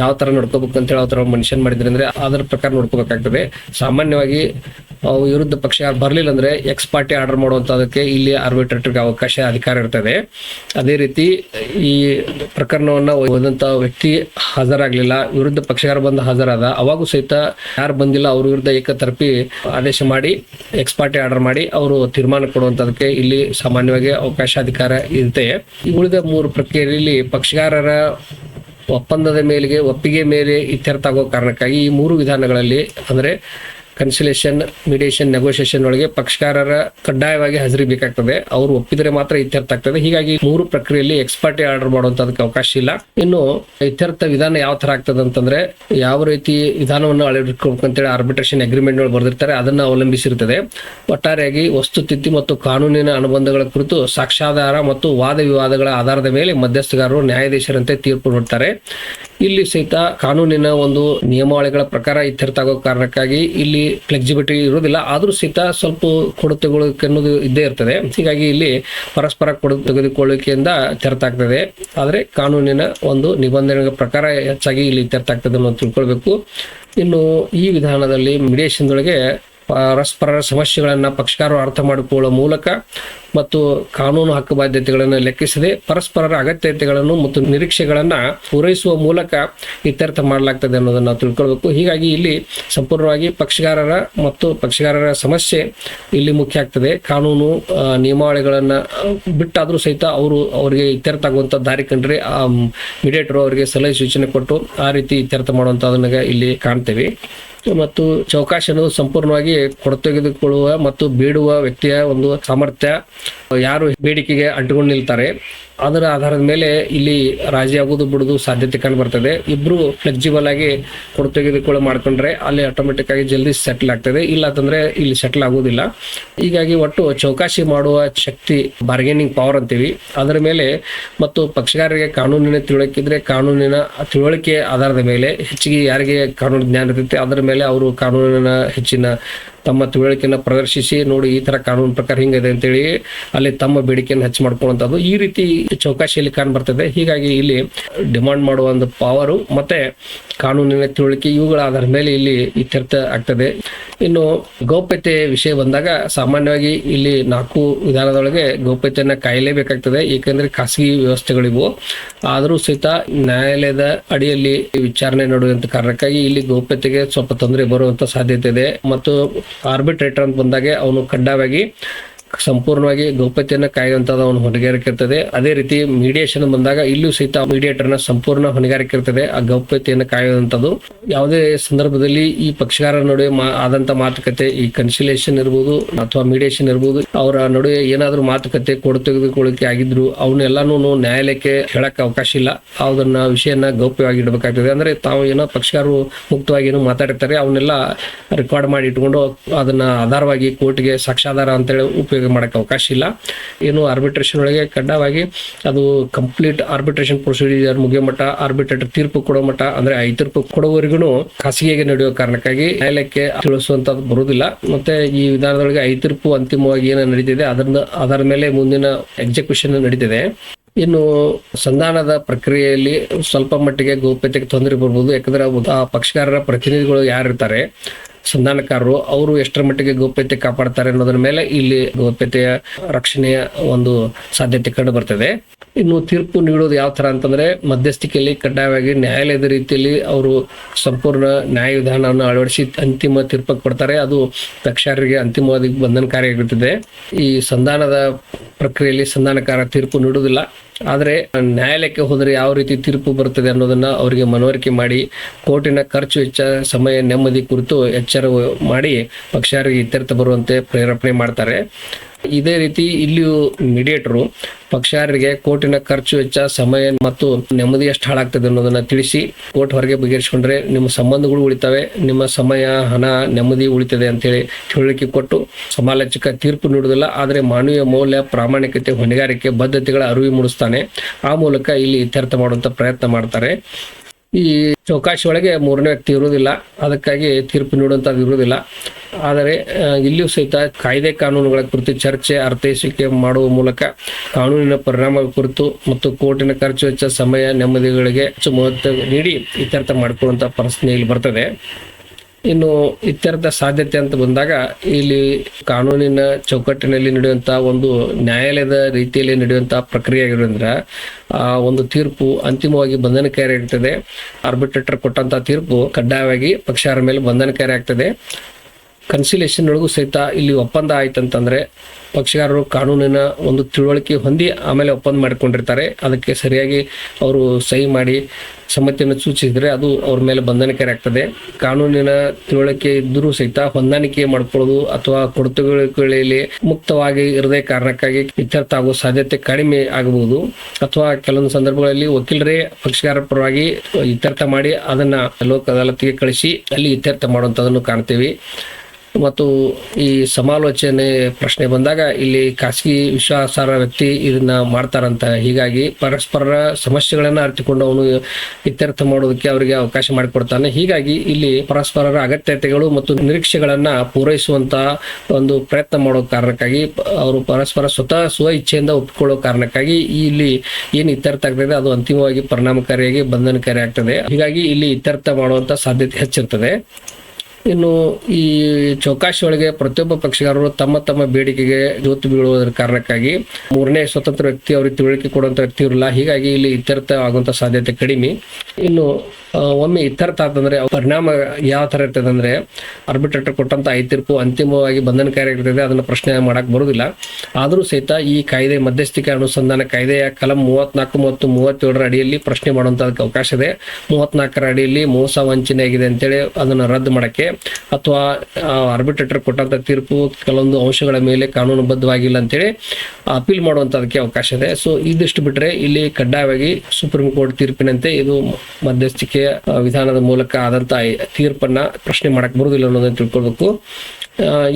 ಯಾವ ತರ ನೋಡ್ಕೋಬೇಕು ಅಂತ ಹೇಳಿ ಅವ್ರ ಮೆನ್ಷನ್ ಮಾಡಿದ್ರೆ ಅಂದ್ರೆ ಅದರ ಪ್ರಕಾರ ನೋಡ್ಕೋಬೇಕಾಗ್ತದೆ. ಸಾಮಾನ್ಯವಾಗಿ ವಿರುದ್ಧ ಪಕ್ಷ ಬರಲಿಲ್ಲ ಅಂದ್ರೆ ಎಕ್ಸ್ ಪಾರ್ಟಿ ಆರ್ಡರ್ ಮಾಡುವಂತದಕ್ಕೆ ಇಲ್ಲಿ ಆರ್ಬಿಟ್ರೇಟರ್ಗೆ ಅವಕಾಶ ಅಧಿಕಾರ ಇರ್ತದೆ. ಅದೇ ರೀತಿ ಈ ಪ್ರಕರಣವನ್ನ ಓದಂತ ವ್ಯಕ್ತಿ ಹಾಜರಾಗ್ಲಿಲ್ಲ. ವಿರುದ್ಧ ಪಕ್ಷಗಾರ ಬಂದು ಹಾಜರಾದ. ಅವಾಗೂ ಸಹಿತ ಯಾರು ಬಂದಿಲ್ಲ, ಅವ್ರ ವಿರುದ್ಧ ಏಕತರಪಿ ಆದೇಶ ಮಾಡಿ ಎಕ್ಸ್ಪಾರ್ಟಿ ಆರ್ಡರ್ ಮಾಡಿ ಅವರು ತೀರ್ಮಾನ ಕೊಡುವಂತದಕ್ಕೆ ಇಲ್ಲಿ ಸಾಮಾನ್ಯವಾಗಿ ಅವಕಾಶ ಅಧಿಕಾರ ಇರುತ್ತೆ ಉಳಿದ ಮೂರು ಪ್ರಕ್ರಿಯೆಯಲ್ಲಿ ಪಕ್ಷಗಾರರ ಒಪ್ಪಂದದ ಮೇಲೆಗೆ ಒಪ್ಪಿಗೆ ಮೇಲೆ ಇತ್ಯರ್ಥ ಆಗೋ ಕಾರಣಕ್ಕಾಗಿ ಈ ಮೂರು ವಿಧಾನಗಳಲ್ಲಿ ಅಂದ್ರೆ ಕನ್ಸಿಲೇಷನ್ ಮೀಡಿಯೇಷನ್ ನೆಗೋಷಿಯೇಷನ್ ಒಳಗೆ ಪಕ್ಷಕಾರರ ಕಡ್ಡಾಯವಾಗಿ ಹಾಜರಿ ಬೇಕಾಗ್ತದೆ ಅವರು ಒಪ್ಪಿದರೆ ಮಾತ್ರ ಇತ್ಯರ್ಥ ಆಗ್ತದೆ. ಹೀಗಾಗಿ ಮೂರು ಪ್ರಕ್ರಿಯೆಯಲ್ಲಿ ಎಕ್ಸ್ಪರ್ಟಿ ಆರ್ಡರ್ ಮಾಡುವಂತದಕ್ಕೆ ಅವಕಾಶ ಇಲ್ಲ. ಇನ್ನು ಇತ್ಯರ್ಥ ವಿಧಾನ ಯಾವ ತರ ಆಗ್ತದೆ ಅಂತಂದ್ರೆ ಯಾವ ರೀತಿ ವಿಧಾನವನ್ನು ಅಳವಡಿಸ್ಕೋಬೇಕಂತೇಳಿ ಆರ್ಬಿಟ್ರೇಷನ್ ಅಗ್ರಿಮೆಂಟ್ ಬರೆದಿರ್ತಾರೆ. ಅದನ್ನ ಅವಲಂಬಿಸಿರುತ್ತದೆ. ಒಟ್ಟಾರೆಯಾಗಿ ವಸ್ತುತಿಥಿ ಮತ್ತು ಕಾನೂನಿನ ಅನುಬಂಧಗಳ ಕುರಿತು ಸಾಕ್ಷ್ಯಾಧಾರ ಮತ್ತು ವಾದ ವಿವಾದಗಳ ಆಧಾರದ ಮೇಲೆ ಮಧ್ಯಸ್ಥಗಾರರು ನ್ಯಾಯಾಧೀಶರಂತೆ ತೀರ್ಪು ನೀಡ್ತಾರೆ. ಇಲ್ಲಿ ಸಹಿತ ಕಾನೂನಿನ ಒಂದು ನಿಯಮಾವಳಿಗಳ ಪ್ರಕಾರ ಇತ್ಯರ್ಥ ಆಗೋ ಕಾರಣಕ್ಕಾಗಿ ಇಲ್ಲಿ ಫ್ಲೆಕ್ಸಿಬಿಲಿಟಿ ಇರೋದಿಲ್ಲ ಆದ್ರೂ ಸಹಿತ ಸ್ವಲ್ಪ ಕೊಡು ತೆಗೊಳ್ಳೋಕೆ ಅನ್ನೋದು ಇದ್ದೇ ಇರ್ತದೆ. ಹೀಗಾಗಿ ಇಲ್ಲಿ ಪರಸ್ಪರ ಕೊಡು ತೆಗೆದುಕೊಳ್ಳಿಕೆಯಿಂದ ತೆರತ ಆಗ್ತದೆ ಆದ್ರೆ ಕಾನೂನಿನ ಒಂದು ನಿಬಂಧನೆಗಳ ಪ್ರಕಾರ ಹೆಚ್ಚಾಗಿ ಇಲ್ಲಿ ಇತ್ಯರ್ಥ ಆಗ್ತದೆ ಅನ್ನೋದು ತಿಳ್ಕೊಳ್ಬೇಕು. ಇನ್ನು ಈ ವಿಧಾನದಲ್ಲಿ ಮೀಡಿಯೇಷನ್ದೊಳಗೆ ಪರಸ್ಪರರ ಸಮಸ್ಯೆಗಳನ್ನು ಪಕ್ಷಕಾರರು ಅರ್ಥ ಮಾಡಿಕೊಳ್ಳುವ ಮೂಲಕ ಮತ್ತು ಕಾನೂನು ಹಕ್ಕು ಬಾಧ್ಯತೆಗಳನ್ನು ಲೆಕ್ಕಿಸದೆ ಪರಸ್ಪರರ ಅಗತ್ಯತೆಗಳನ್ನು ಮತ್ತು ನಿರೀಕ್ಷೆಗಳನ್ನು ಪೂರೈಸುವ ಮೂಲಕ ಇತ್ಯರ್ಥ ಮಾಡಲಾಗ್ತದೆ ಅನ್ನೋದನ್ನು ನಾವು ತಿಳ್ಕೊಳ್ಬೇಕು. ಹೀಗಾಗಿ ಇಲ್ಲಿ ಸಂಪೂರ್ಣವಾಗಿ ಪಕ್ಷಗಾರರ ಮತ್ತು ಪಕ್ಷಗಾರರ ಸಮಸ್ಯೆ ಇಲ್ಲಿ ಮುಖ್ಯ ಆಗ್ತದೆ. ಕಾನೂನು ನಿಯಮಾವಳಿಗಳನ್ನು ಬಿಟ್ಟಾದರೂ ಸಹಿತ ಅವರು ಅವರಿಗೆ ಇತ್ಯರ್ಥ ಆಗುವಂತ ದಾರಿ ಕಂಡ್ರೆ, ಆ, ಮಿಡಿಯೇಟರ್ ಅವರಿಗೆ ಸಲಹೆ ಸೂಚನೆ ಕೊಟ್ಟು ಆ ರೀತಿ ಇತ್ಯರ್ಥ ಮಾಡುವಂತದನ್ನ ಇಲ್ಲಿ ಕಾಣ್ತೇವೆ. ಮತ್ತು ಚೌಕಾಶಿ ಸಂಪೂರ್ಣವಾಗಿ ಹೊರತೆಗೆದುಕೊಳ್ಳುವ ಮತ್ತು ಬೇಡುವ ವ್ಯಕ್ತಿಯ ಒಂದು ಸಾಮರ್ಥ್ಯ. ಯಾರು ಬೇಡಿಕೆಗೆ ಅಂಟಿಕೊಂಡು ನಿಲ್ತಾರೆ ಅದರ ಆಧಾರದ ಮೇಲೆ ಇಲ್ಲಿ ರಾಜಿ ಆಗೋದು ಬಿಡುದು ಸಾಧ್ಯತೆ ಕಂಡು ಬರ್ತದೆ. ಇಬ್ರು ಫ್ಲೆಕ್ಸಿಬಲ್ ಆಗಿ ಕೊಡತೆಗೆದುಕೊಳ್ಳು ಮಾಡ್ಕೊಂಡ್ರೆ ಅಲ್ಲಿ ಆಟೋಮೆಟಿಕ್ ಆಗಿ ಜಲ್ದಿ ಸೆಟ್ಲ್ ಆಗ್ತದೆ. ಇಲ್ಲ ಅಂತಂದ್ರೆ ಇಲ್ಲಿ ಸೆಟ್ಲ್ ಆಗೋದಿಲ್ಲ ಹೀಗಾಗಿ ಒಟ್ಟು ಚೌಕಾಶಿ ಮಾಡುವ ಶಕ್ತಿ ಬಾರ್ಗೇನಿಂಗ್ ಪವರ್ ಅಂತೀವಿ. ಅದರ ಮೇಲೆ ಮತ್ತು ಪಕ್ಷಗಾರರಿಗೆ ಕಾನೂನಿನ ತಿಳುವಳಿಕಿದ್ರೆ ಕಾನೂನಿನ ತಿಳುವಳಿಕೆ ಆಧಾರದ ಮೇಲೆ ಹೆಚ್ಚಿಗೆ ಯಾರಿಗೆ ಕಾನೂನು ಜ್ಞಾನ ಇರ್ತೈತೆ ಅದರ ಮೇಲೆ ಅವರು ಕಾನೂನಿನ ಹೆಚ್ಚಿನ ತಮ್ಮ ತಿಳುವಳಿಕೆಯನ್ನು ಪ್ರದರ್ಶಿಸಿ, ನೋಡಿ ಈ ತರ ಕಾನೂನು ಪ್ರಕಾರ ಹಿಂಗಿದೆ ಅಂತೇಳಿ ಅಲ್ಲಿ ತಮ್ಮ ಬೇಡಿಕೆಯನ್ನು ಹೆಚ್ಚು ಮಾಡ್ಕೊಳ್ಳುವಂಥದ್ದು ಈ ರೀತಿ ಚೌಕಾಶಿಯಲ್ಲಿ ಕಾಣ್ ಬರ್ತದೆ ಹೀಗಾಗಿ ಇಲ್ಲಿ ಡಿಮಾಂಡ್ ಮಾಡುವ ಒಂದು ಪವರು ಮತ್ತೆ ಕಾನೂನಿನ ತಿಳುವಳಿಕೆ ಇವುಗಳ ಆಧಾರದ ಮೇಲೆ ಇಲ್ಲಿ ಇತ್ಯರ್ಥ ಆಗ್ತದೆ. ಇನ್ನು ಗೌಪ್ಯತೆ ವಿಷಯ ಬಂದಾಗ ಸಾಮಾನ್ಯವಾಗಿ ಇಲ್ಲಿ ನಾಲ್ಕು ವಿಧಾನದೊಳಗೆ ಗೌಪ್ಯತೆಯನ್ನ ಕಾಯಲೇಬೇಕಾಗ್ತದೆ. ಏಕೆಂದ್ರೆ ಖಾಸಗಿ ವ್ಯವಸ್ಥೆಗಳಿವು. ಆದರೂ ಸಹಿತ ನ್ಯಾಯಾಲಯದ ಅಡಿಯಲ್ಲಿ ವಿಚಾರಣೆ ನಡೆಯುವಂತ ಕಾರಣಕ್ಕಾಗಿ ಇಲ್ಲಿ ಗೌಪ್ಯತೆಗೆ ಸ್ವಲ್ಪ ತೊಂದರೆ ಬರುವಂತ ಸಾಧ್ಯತೆ ಇದೆ. ಮತ್ತು ಆರ್ಬಿಟ್ರೇಟರ್ ಅಂತ ಬಂದಾಗ ಅವನು ಕಡ್ಡಾಯವಾಗಿ ಸಂಪೂರ್ಣವಾಗಿ ಗೌಪ್ಯತೆಯನ್ನ ಕಾಯುವಂತದ್ದು ಅವನು ಹೊಣೆಗಾರಿಕೆ ಇರ್ತದೆ. ಅದೇ ರೀತಿ ಮೀಡಿಯೇಷನ್ ಬಂದಾಗ ಇಲ್ಲೂ ಸಹಿತ ಮೀಡಿಯೇಟರ್ನ ಸಂಪೂರ್ಣ ಹೊಣೆಗಾರಿಕೆ ಇರ್ತದೆ. ಆ ಗೌಪ್ಯತೆಯನ್ನು ಕಾಯುವಂತದ್ದು ಯಾವುದೇ ಸಂದರ್ಭದಲ್ಲಿ ಈ ಪಕ್ಷಗಾರರ ನಡುವೆ ಆದಂತ ಮಾತುಕತೆ, ಈ ಕನ್ಸಿಲೇಷನ್ ಇರ್ಬೋದು ಅಥವಾ ಮೀಡಿಯೇಷನ್ ಇರ್ಬೋದು, ಅವರ ನಡುವೆ ಏನಾದ್ರೂ ಮಾತುಕತೆ ಕೊಡು ತೆಗೆದುಕೊಳ್ಳಿಕೆ ಆಗಿದ್ರು ಅವನ್ನೆಲ್ಲಾನು ನ್ಯಾಯಾಲಯಕ್ಕೆ ಹೇಳಕ್ ಅವಕಾಶ ಇಲ್ಲ. ಅದನ್ನ ವಿಷಯನ ಗೌಪ್ಯವಾಗಿ ಇಡಬೇಕಾಗ್ತದೆ. ಅಂದ್ರೆ ತಾವು ಏನೋ ಪಕ್ಷಗಾರರು ಮುಕ್ತವಾಗಿ ಏನೋ ಮಾತಾಡಿರ್ತಾರೆ, ಅವನ್ನೆಲ್ಲ ರೆಕಾರ್ಡ್ ಮಾಡಿ ಇಟ್ಕೊಂಡು ಅದನ್ನ ಆಧಾರವಾಗಿ ಕೋರ್ಟ್ಗೆ ಸಾಕ್ಷಾಧಾರ ಅಂತೇಳಿ ಉಪಯೋಗ ಮಾಡಕ್ಕೆ ಅವಕಾಶ ಇಲ್ಲ. ಏನು ಆರ್ಬಿಟ್ರೇಷನ್ ಒಳಗೆ ಕಡ್ಡಾಯವಾಗಿ ಅದು ಕಂಪ್ಲೀಟ್ ಆರ್ಬಿಟ್ರೇಷನ್ ಪ್ರೊಸೀಜರ್ ಮುಗಿಯೋ ಮಟ್ಟ ಆರ್ಬಿಟ್ರೇಟರ್ ತೀರ್ಪು ಕೊಡೋ ಮಟ್ಟ, ಅಂದ್ರೆ ಐ ತೀರ್ಪು ಕೊಡೋವರೆಗೂ ಖಾಸಗಿಯಾಗಿ ನಡೆಯೋ ಕಾರಣಕ್ಕಾಗಿ ನ್ಯಾಯಾಲಯಕ್ಕೆ ತಿಳಿಸುವಂತದ್ದು ಬರುವುದಿಲ್ಲ. ಮತ್ತೆ ಈ ವಿಧಾನದೊಳಗೆ ಐ ತೀರ್ಪು ಅಂತಿಮವಾಗಿ ಏನೋ ನಡೀತಿದೆ, ಅದರಿಂದ ಅದರ ಮೇಲೆ ಮುಂದಿನ ಎಕ್ಸಿಕ್ಯೂಷನ್ ನಡೀತಿದೆ. ಇನ್ನು ಸಂಧಾನದ ಪ್ರಕ್ರಿಯೆಯಲ್ಲಿ ಸ್ವಲ್ಪ ಮಟ್ಟಿಗೆ ಗೌಪ್ಯತೆಗೆ ತೊಂದರೆ ಬರ್ಬೋದು. ಯಾಕಂದ್ರೆ ಆ ಪಕ್ಷಗಾರರ ಪ್ರತಿನಿಧಿಗಳು ಯಾರಿರ್ತಾರೆ ಸಂಧಾನಕಾರರು ಅವರು ಎಷ್ಟರ ಮಟ್ಟಿಗೆ ಗೌಪ್ಯತೆ ಕಾಪಾಡ್ತಾರೆ ಅನ್ನೋದ್ರ ಮೇಲೆ ಇಲ್ಲಿ ಗೌಪ್ಯತೆಯ ರಕ್ಷಣೆಯ ಒಂದು ಸಾಧ್ಯತೆ ಕಂಡು ಬರ್ತದೆ. ಇನ್ನು ತೀರ್ಪು ನೀಡೋದು ಯಾವ ತರ ಅಂತಂದ್ರೆ, ಮಧ್ಯಸ್ಥಿಕೆಯಲ್ಲಿ ಕಡ್ಡಾಯವಾಗಿ ನ್ಯಾಯಾಲಯದ ರೀತಿಯಲ್ಲಿ ಅವರು ಸಂಪೂರ್ಣ ನ್ಯಾಯ ವಿಧಾನವನ್ನು ಅಳವಡಿಸಿ ಅಂತಿಮ ತೀರ್ಪು ಕೊಡ್ತಾರೆ. ಅದು ಪಕ್ಷಾರರಿಗೆ ಅಂತಿಮವಾಗಿ ಬಂಧನಕಾರಿಯಾಗಿರ್ತದೆ ಈ ಸಂಧಾನದ ಪ್ರಕ್ರಿಯೆಯಲ್ಲಿ ಸಂಧಾನಕಾರ ತೀರ್ಪು ನೀಡುವುದಿಲ್ಲ. ಆದರೆ ನ್ಯಾಯಾಲಯಕ್ಕೆ ಹೋದರೆ ಯಾವ ರೀತಿ ತೀರ್ಪು ಬರುತ್ತದೆ ಅನ್ನೋದನ್ನ ಅವರಿಗೆ ಮನವರಿಕೆ ಮಾಡಿ, ಕೋರ್ಟಿನ ಖರ್ಚು ವೆಚ್ಚ, ಸಮಯ, ನೆಮ್ಮದಿ ಕುರಿತು ಎಚ್ಚರ ಮಾಡಿ ಪಕ್ಷಾರಿಗೆ ಇತ್ಯರ್ಥ ಬರುವಂತೆ ಪ್ರೇರೇಪಣೆ ಮಾಡ್ತಾರೆ. ಇದೇ ರೀತಿ ಇಲ್ಲಿಯೂ ಮೀಡಿಯೇಟರು ಪಕ್ಷಾರರಿಗೆ ಕೋರ್ಟಿನ ಖರ್ಚು ವೆಚ್ಚ, ಸಮಯ ಮತ್ತು ನೆಮ್ಮದಿ ಎಷ್ಟು ಹಾಳಾಗ್ತದೆ ಅನ್ನೋದನ್ನ ತಿಳಿಸಿ ಕೋರ್ಟ್ ಹೊರಗೆ ಬಗೆಹರಿಸಿಕೊಂಡ್ರೆ ನಿಮ್ಮ ಸಂಬಂಧಗಳು ಉಳಿತವೆ, ನಿಮ್ಮ ಸಮಯ, ಹಣ, ನೆಮ್ಮದಿ ಉಳಿತದೆ ಅಂತೇಳಿ ತಿಳುವಳಿಕೆ ಕೊಟ್ಟು ಸಮಾಲೋಚಕ ತೀರ್ಪು ನೀಡುವುದಿಲ್ಲ. ಆದರೆ ಮಾನವೀಯ ಮೌಲ್ಯ, ಪ್ರಾಮಾಣಿಕತೆ, ಹೊಣೆಗಾರಿಕೆ, ಬದ್ಧತೆಗಳ ಅರಿವು ಮೂಡಿಸ್ತಾನೆ. ಆ ಮೂಲಕ ಇಲ್ಲಿ ಇತ್ಯರ್ಥ ಮಾಡುವಂತ ಪ್ರಯತ್ನ ಮಾಡ್ತಾರೆ. ಈ ಚೌಕಾಶಿ ಒಳಗೆ ಮೂರನೇ ವ್ಯಕ್ತಿ ಇರುವುದಿಲ್ಲ. ಅದಕ್ಕಾಗಿ ತೀರ್ಪು ನೀಡುವಂಥದ್ದು ಇರುವುದಿಲ್ಲ. ಆದರೆ ಇಲ್ಲಿಯೂ ಸಹಿತ ಕಾಯ್ದೆ ಕಾನೂನುಗಳ ಕುರಿತು ಚರ್ಚೆ ಅರ್ಥೈಸಿಕೆ ಮಾಡುವ ಮೂಲಕ ಕಾನೂನಿನ ಪರಿಣಾಮ ಕುರಿತು ಮತ್ತು ಕೋರ್ಟಿನ ಖರ್ಚು ವೆಚ್ಚ, ಸಮಯ, ನೆಮ್ಮದಿಗಳಿಗೆ ಹೆಚ್ಚು ಮಹತ್ವ ನೀಡಿ ಇತ್ಯರ್ಥ ಮಾಡಿಕೊಳ್ಳುವಂಥ ಪರಿಸ್ಥಿತಿ ಇಲ್ಲಿ ಬರ್ತದೆ. ಇನ್ನು ಇತ್ಯರ್ಥ ಸಾಧ್ಯತೆ ಅಂತ ಬಂದಾಗ ಇಲ್ಲಿ ಕಾನೂನಿನ ಚೌಕಟ್ಟಿನಲ್ಲಿ ನಡೆಯುವಂಥ ಒಂದು ನ್ಯಾಯಾಲಯದ ರೀತಿಯಲ್ಲಿ ನಡೆಯುವಂಥ ಪ್ರಕ್ರಿಯೆ ಆಗಿರೋದ್ರಿಂದ ಆ ಒಂದು ತೀರ್ಪು ಅಂತಿಮವಾಗಿ ಬಂಧನಕಾರಿ ಆಗ್ತದೆ. ಆರ್ಬಿಟ್ರೇಟರ್ ಕೊಟ್ಟಂತ ತೀರ್ಪು ಕಡ್ಡಾಯವಾಗಿ ಪಕ್ಷಾರ ಮೇಲೆ ಬಂಧನಕಾರಿ ಆಗ್ತದೆ. ಕನ್ಸಿಲೇಷನ್ ಒಳಗೂ ಸಹಿತ ಇಲ್ಲಿ ಒಪ್ಪಂದ ಆಯ್ತಂತಂದ್ರೆ ಪಕ್ಷಗಾರರು ಕಾನೂನಿನ ಒಂದು ತಿಳುವಳಿಕೆ ಹೊಂದಿ ಆಮೇಲೆ ಒಪ್ಪಂದ ಮಾಡಿಕೊಂಡಿರ್ತಾರೆ. ಅದಕ್ಕೆ ಸರಿಯಾಗಿ ಅವರು ಸಹಿ ಮಾಡಿ ಸಮ್ಮತಿಯನ್ನು ಸೂಚಿಸಿದ್ರೆ ಅದು ಅವ್ರ ಮೇಲೆ ಬಂಧನಕಾರಿ ಆಗ್ತದೆ. ಕಾನೂನಿನ ತಿಳುವಳಿಕೆ ಇದ್ದರೂ ಸಹಿತ ಹೊಂದಾಣಿಕೆ ಮಾಡ್ಕೊಳ್ಳೋದು ಅಥವಾ ಕೊರತೆಗಳಲ್ಲಿ ಮುಕ್ತವಾಗಿ ಇರದೇ ಕಾರಣಕ್ಕಾಗಿ ಇತ್ಯರ್ಥ ಆಗುವ ಸಾಧ್ಯತೆ ಕಡಿಮೆ ಆಗಬಹುದು. ಅಥವಾ ಕೆಲವೊಂದು ಸಂದರ್ಭಗಳಲ್ಲಿ ವಕೀಲರೇ ಪಕ್ಷಗಾರ ಪರವಾಗಿ ಇತ್ಯರ್ಥ ಮಾಡಿ ಅದನ್ನ ಲೋಕ ಅದಾಲತ್ಗೆ ಕಳಿಸಿ ಅಲ್ಲಿ ಇತ್ಯರ್ಥ ಮಾಡುವಂಥದ್ದನ್ನು ಕಾಣ್ತೀವಿ. ಮತ್ತು ಈ ಸಮಾಲೋಚನೆ ಪ್ರಶ್ನೆ ಬಂದಾಗ ಇಲ್ಲಿ ಖಾಸಗಿ ವಿಶ್ವಾಸಾರ್ಹ ವ್ಯಕ್ತಿ ಇದನ್ನ ಮಾಡ್ತಾರಂತ. ಹೀಗಾಗಿ ಪರಸ್ಪರ ಸಮಸ್ಯೆಗಳನ್ನ ಅರಿತುಕೊಂಡು ಅವನು ಇತ್ಯರ್ಥ ಮಾಡೋದಕ್ಕೆ ಅವರಿಗೆ ಅವಕಾಶ ಮಾಡಿಕೊಡ್ತಾನೆ. ಹೀಗಾಗಿ ಇಲ್ಲಿ ಪರಸ್ಪರರ ಅಗತ್ಯತೆಗಳು ಮತ್ತು ನಿರೀಕ್ಷೆಗಳನ್ನ ಪೂರೈಸುವಂತ ಒಂದು ಪ್ರಯತ್ನ ಮಾಡೋ ಕಾರಣಕ್ಕಾಗಿ ಅವರು ಪರಸ್ಪರ ಸ್ವತಃ ಸ್ವ ಇಚ್ಛೆಯಿಂದ ಒಪ್ಪಿಕೊಳ್ಳೋ ಕಾರಣಕ್ಕಾಗಿ ಇಲ್ಲಿ ಏನು ಇತ್ಯರ್ಥ ಆಗ್ತದೆ, ಅದು ಅಂತಿಮವಾಗಿ ಪರಿಣಾಮಕಾರಿಯಾಗಿ ಬಂಧನಕಾರಿ ಆಗ್ತದೆ. ಹೀಗಾಗಿ ಇಲ್ಲಿ ಇತ್ಯರ್ಥ ಮಾಡುವಂತ ಸಾಧ್ಯತೆ ಹೆಚ್ಚಿರ್ತದೆ. ಇನ್ನು ಈ ಚೌಕಾಶಿ ಒಳಗೆ ಪ್ರತಿಯೊಬ್ಬ ಪಕ್ಷಗಾರರು ತಮ್ಮ ತಮ್ಮ ಬೇಡಿಕೆಗೆ ಜೋತು ಬೀಳುವುದರ ಕಾರಣಕ್ಕಾಗಿ ಮೂರನೇ ಸ್ವತಂತ್ರ ವ್ಯಕ್ತಿ ಅವರಿಗೆ ತಿಳುವಳಿಕೆ ಕೊಡುವಂತ ವ್ಯಕ್ತಿ ಇರಲ್ಲ ಹೀಗಾಗಿ ಇಲ್ಲಿ ಇತ್ಯರ್ಥ ಆಗುವಂತ ಸಾಧ್ಯತೆ ಕಡಿಮೆ. ಇನ್ನು ಒಮ್ಮೆ ಇತ್ಯರ್ಥ ಆತಂದ್ರೆ ಪರಿಣಾಮ ಯಾವ ತರ ಇರ್ತದೆ ಅಂದ್ರೆ ಆರ್ಬಿಟ್ರೇಟರ್ ಕೊಟ್ಟಂತ ಐ ತೀರ್ಪು ಅಂತಿಮವಾಗಿ ಬಂಧನಕಾರಿ ಇರ್ತದೆ, ಅದನ್ನ ಪ್ರಶ್ನೆ ಮಾಡಕ್ ಬರುದಿಲ್ಲ ಆದರೂ ಸಹಿತ ಈ ಕಾಯ್ದೆ ಮಧ್ಯಸ್ಥಿಕೆ ಅನುಸಂಧಾನ ಕಾಯ್ದೆಯ ಕಲಂ ಮೂವತ್ನಾಲ್ಕು ಮತ್ತು ಮೂವತ್ತೇಳರ ಅಡಿಯಲ್ಲಿ ಪ್ರಶ್ನೆ ಮಾಡುವಂತ ಅವಕಾಶ ಇದೆ. ಮೂವತ್ನಾಲ್ಕರ ಅಡಿಯಲ್ಲಿ ಮೋಸ ವಂಚನೆ ಆಗಿದೆ ಅಂತೇಳಿ ಅದನ್ನ ರದ್ದು ಮಾಡಕ್ಕೆ ಅಥವಾ ಆರ್ಬಿಟ್ರೇಟರ್ ಕೊಟ್ಟಂತ ತೀರ್ಪು ಕೆಲವೊಂದು ಅಂಶಗಳ ಮೇಲೆ ಕಾನೂನುಬದ್ಧವಾಗಿಲ್ಲ ಅಂತೇಳಿ ಅಪೀಲ್ ಮಾಡುವಂತದಕ್ಕೆ ಅವಕಾಶ ಇದೆ. ಸೊ ಇದಿಷ್ಟು ಬಿಟ್ರೆ ಇಲ್ಲಿ ಕಡ್ಡಾಯವಾಗಿ ಸುಪ್ರೀಂ ಕೋರ್ಟ್ ತೀರ್ಪಿನಂತೆ ಇದು ಮಧ್ಯಸ್ಥಿಕೆಯ ವಿಧಾನದ ಮೂಲಕ ಆದಂತ ತೀರ್ಪನ್ನ ಪ್ರಶ್ನೆ ಮಾಡಕ್ ಬರುವುದಿಲ್ಲ ಅನ್ನೋದನ್ನ ತಿಳ್ಕೊಳ್ಬೇಕು.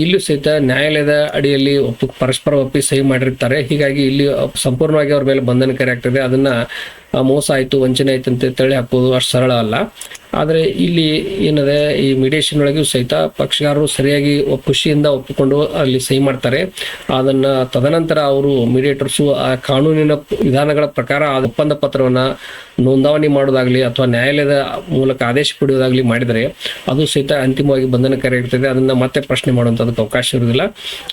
ಇಲ್ಲೂ ಸಹಿತ ನ್ಯಾಯಾಲಯದ ಅಡಿಯಲ್ಲಿ ಒಪ್ಪು, ಪರಸ್ಪರ ಒಪ್ಪಿ ಸಹಿ ಮಾಡಿರ್ತಾರೆ. ಹೀಗಾಗಿ ಇಲ್ಲಿ ಸಂಪೂರ್ಣವಾಗಿ ಅವ್ರ ಮೇಲೆ ಬಂಧನಕಾರಿ ಆಗ್ತದೆ. ಅದನ್ನ ಮೋಸ ಆಯ್ತು, ವಂಚನೆ ಆಯ್ತು ಅಂತ ತಳ್ಳಿ ಹಾಕೋದು ಅಷ್ಟು ಸರಳ ಅಲ್ಲ. ಆದರೆ ಇಲ್ಲಿ ಏನಿದೆ, ಈ ಮೀಡಿಯೇಷನ್ ಒಳಗೂ ಸಹಿತ ಪಕ್ಷಗಾರರು ಸರಿಯಾಗಿ ಖುಷಿಯಿಂದ ಒಪ್ಪಿಕೊಂಡು ಅಲ್ಲಿ ಸಹಿ ಮಾಡ್ತಾರೆ. ಅದನ್ನ ತದನಂತರ ಅವರು ಮೀಡಿಯೇಟರ್ಸು ಆ ಕಾನೂನಿನ ವಿಧಾನಗಳ ಪ್ರಕಾರ ಆ ಒಪ್ಪಂದ ಪತ್ರವನ್ನ ನೋಂದಾವಣಿ ಮಾಡೋದಾಗ್ಲಿ ಅಥವಾ ನ್ಯಾಯಾಲಯದ ಮೂಲಕ ಆದೇಶ ಪಡೆಯೋದಾಗ್ಲಿ ಮಾಡಿದರೆ ಅದು ಸಹಿತ ಅಂತಿಮವಾಗಿ ಬಂಧನಕಾರಿ ಇರ್ತದೆ ಅದನ್ನ ಮತ್ತೆ ಪ್ರಶ್ನೆ ಮಾಡುವಂಥದ್ದಕ್ಕೆ ಅವಕಾಶ ಇರುವುದಿಲ್ಲ.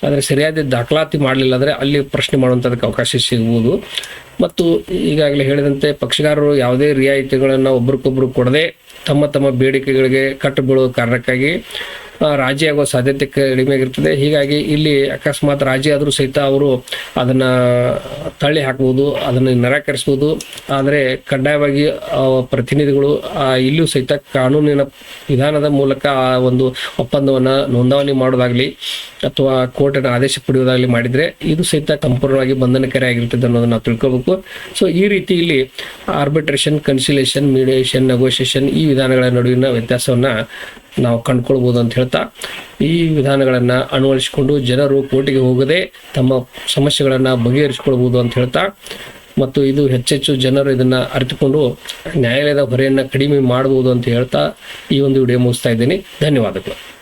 ಆದರೆ ಸರಿಯಾದ ದಾಖಲಾತಿ ಮಾಡಲಿಲ್ಲ ಅಂದ್ರೆ ಅಲ್ಲಿ ಪ್ರಶ್ನೆ ಮಾಡುವಂಥದ್ದಕ್ಕೆ ಅವಕಾಶ ಸಿಗುವುದು ಮತ್ತು ಈಗಾಗಲೇ ಹೇಳಿದಂತೆ ಪಕ್ಷಗಾರರು ಯಾವುದೇ ರಿಯಾಯಿತಿಗಳನ್ನು ಒಬ್ಬರಿಗೊಬ್ಬರು ಕೊಡದೆ ತಮ್ಮ ತಮ್ಮ ಬೇಡಿಕೆಗಳಿಗೆ ಕಟ್ಟು ಬೀಳುವ ಕಾರಣಕ್ಕಾಗಿ ರಾಜಿ ಆಗೋ ಸಾಧ್ಯತೆ ಕಡಿಮೆ ಆಗಿರ್ತದೆ. ಹೀಗಾಗಿ ಇಲ್ಲಿ ಅಕಸ್ಮಾತ್ ರಾಜಿ ಆದರೂ ಸಹಿತ ಅವರು ಅದನ್ನ ತಳ್ಳಿ ಹಾಕಬಹುದು ಅದನ್ನು ನಿರಾಕರಿಸಬಹುದು ಆದರೆ ಕಡ್ಡಾಯವಾಗಿ ಪ್ರತಿನಿಧಿಗಳು ಇಲ್ಲಿಯೂ ಸಹಿತ ಕಾನೂನಿನ ವಿಧಾನದ ಮೂಲಕ ಆ ಒಂದು ಒಪ್ಪಂದವನ್ನು ನೋಂದಾವಣಿ ಮಾಡೋದಾಗ್ಲಿ ಅಥವಾ ಕೋರ್ಟಿನ ಆದೇಶ ಪಡೆಯೋದಾಗ್ಲಿ ಮಾಡಿದ್ರೆ ಇದು ಸಹಿತ ಸಂಪೂರ್ಣವಾಗಿ ಬಂಧನಕಾರಿ ಆಗಿರ್ತದೆ ಅನ್ನೋದನ್ನ ನಾವು ತಿಳ್ಕೊಬೇಕು. ಸೊ ಈ ರೀತಿ ಇಲ್ಲಿ ಆರ್ಬಿಟ್ರೇಷನ್ ಕನ್ಸಿಲೇಷನ್ ಮೀಡಿಯೇಷನ್ ನೆಗೋಷಿಯೇಷನ್ ಈ ವಿಧಾನಗಳ ನಡುವಿನ ವ್ಯತ್ಯಾಸವನ್ನ ನಾವು ಕಂಡುಕೊಳ್ಬೋದು ಅಂತ ಹೇಳ್ತಾ, ಈ ವಿಧಾನಗಳನ್ನ ಅಳವಡಿಸಿಕೊಂಡು ಜನರು ಕೋರ್ಟಿಗೆ ಹೋಗದೆ ತಮ್ಮ ಸಮಸ್ಯೆಗಳನ್ನ ಬಗೆಹರಿಸಿಕೊಳ್ಬೋದು ಅಂತ ಹೇಳ್ತಾ, ಮತ್ತು ಇದು ಹೆಚ್ಚೆಚ್ಚು ಜನರು ಇದನ್ನ ಅರಿತುಕೊಂಡು ನ್ಯಾಯಾಲಯದ ಹೊರೆಯನ್ನು ಕಡಿಮೆ ಮಾಡಬಹುದು ಅಂತ ಹೇಳ್ತಾ ಈ ಒಂದು ವಿಡಿಯೋ ಮುಗಿಸ್ತಾ ಇದ್ದೀನಿ. ಧನ್ಯವಾದಗಳು.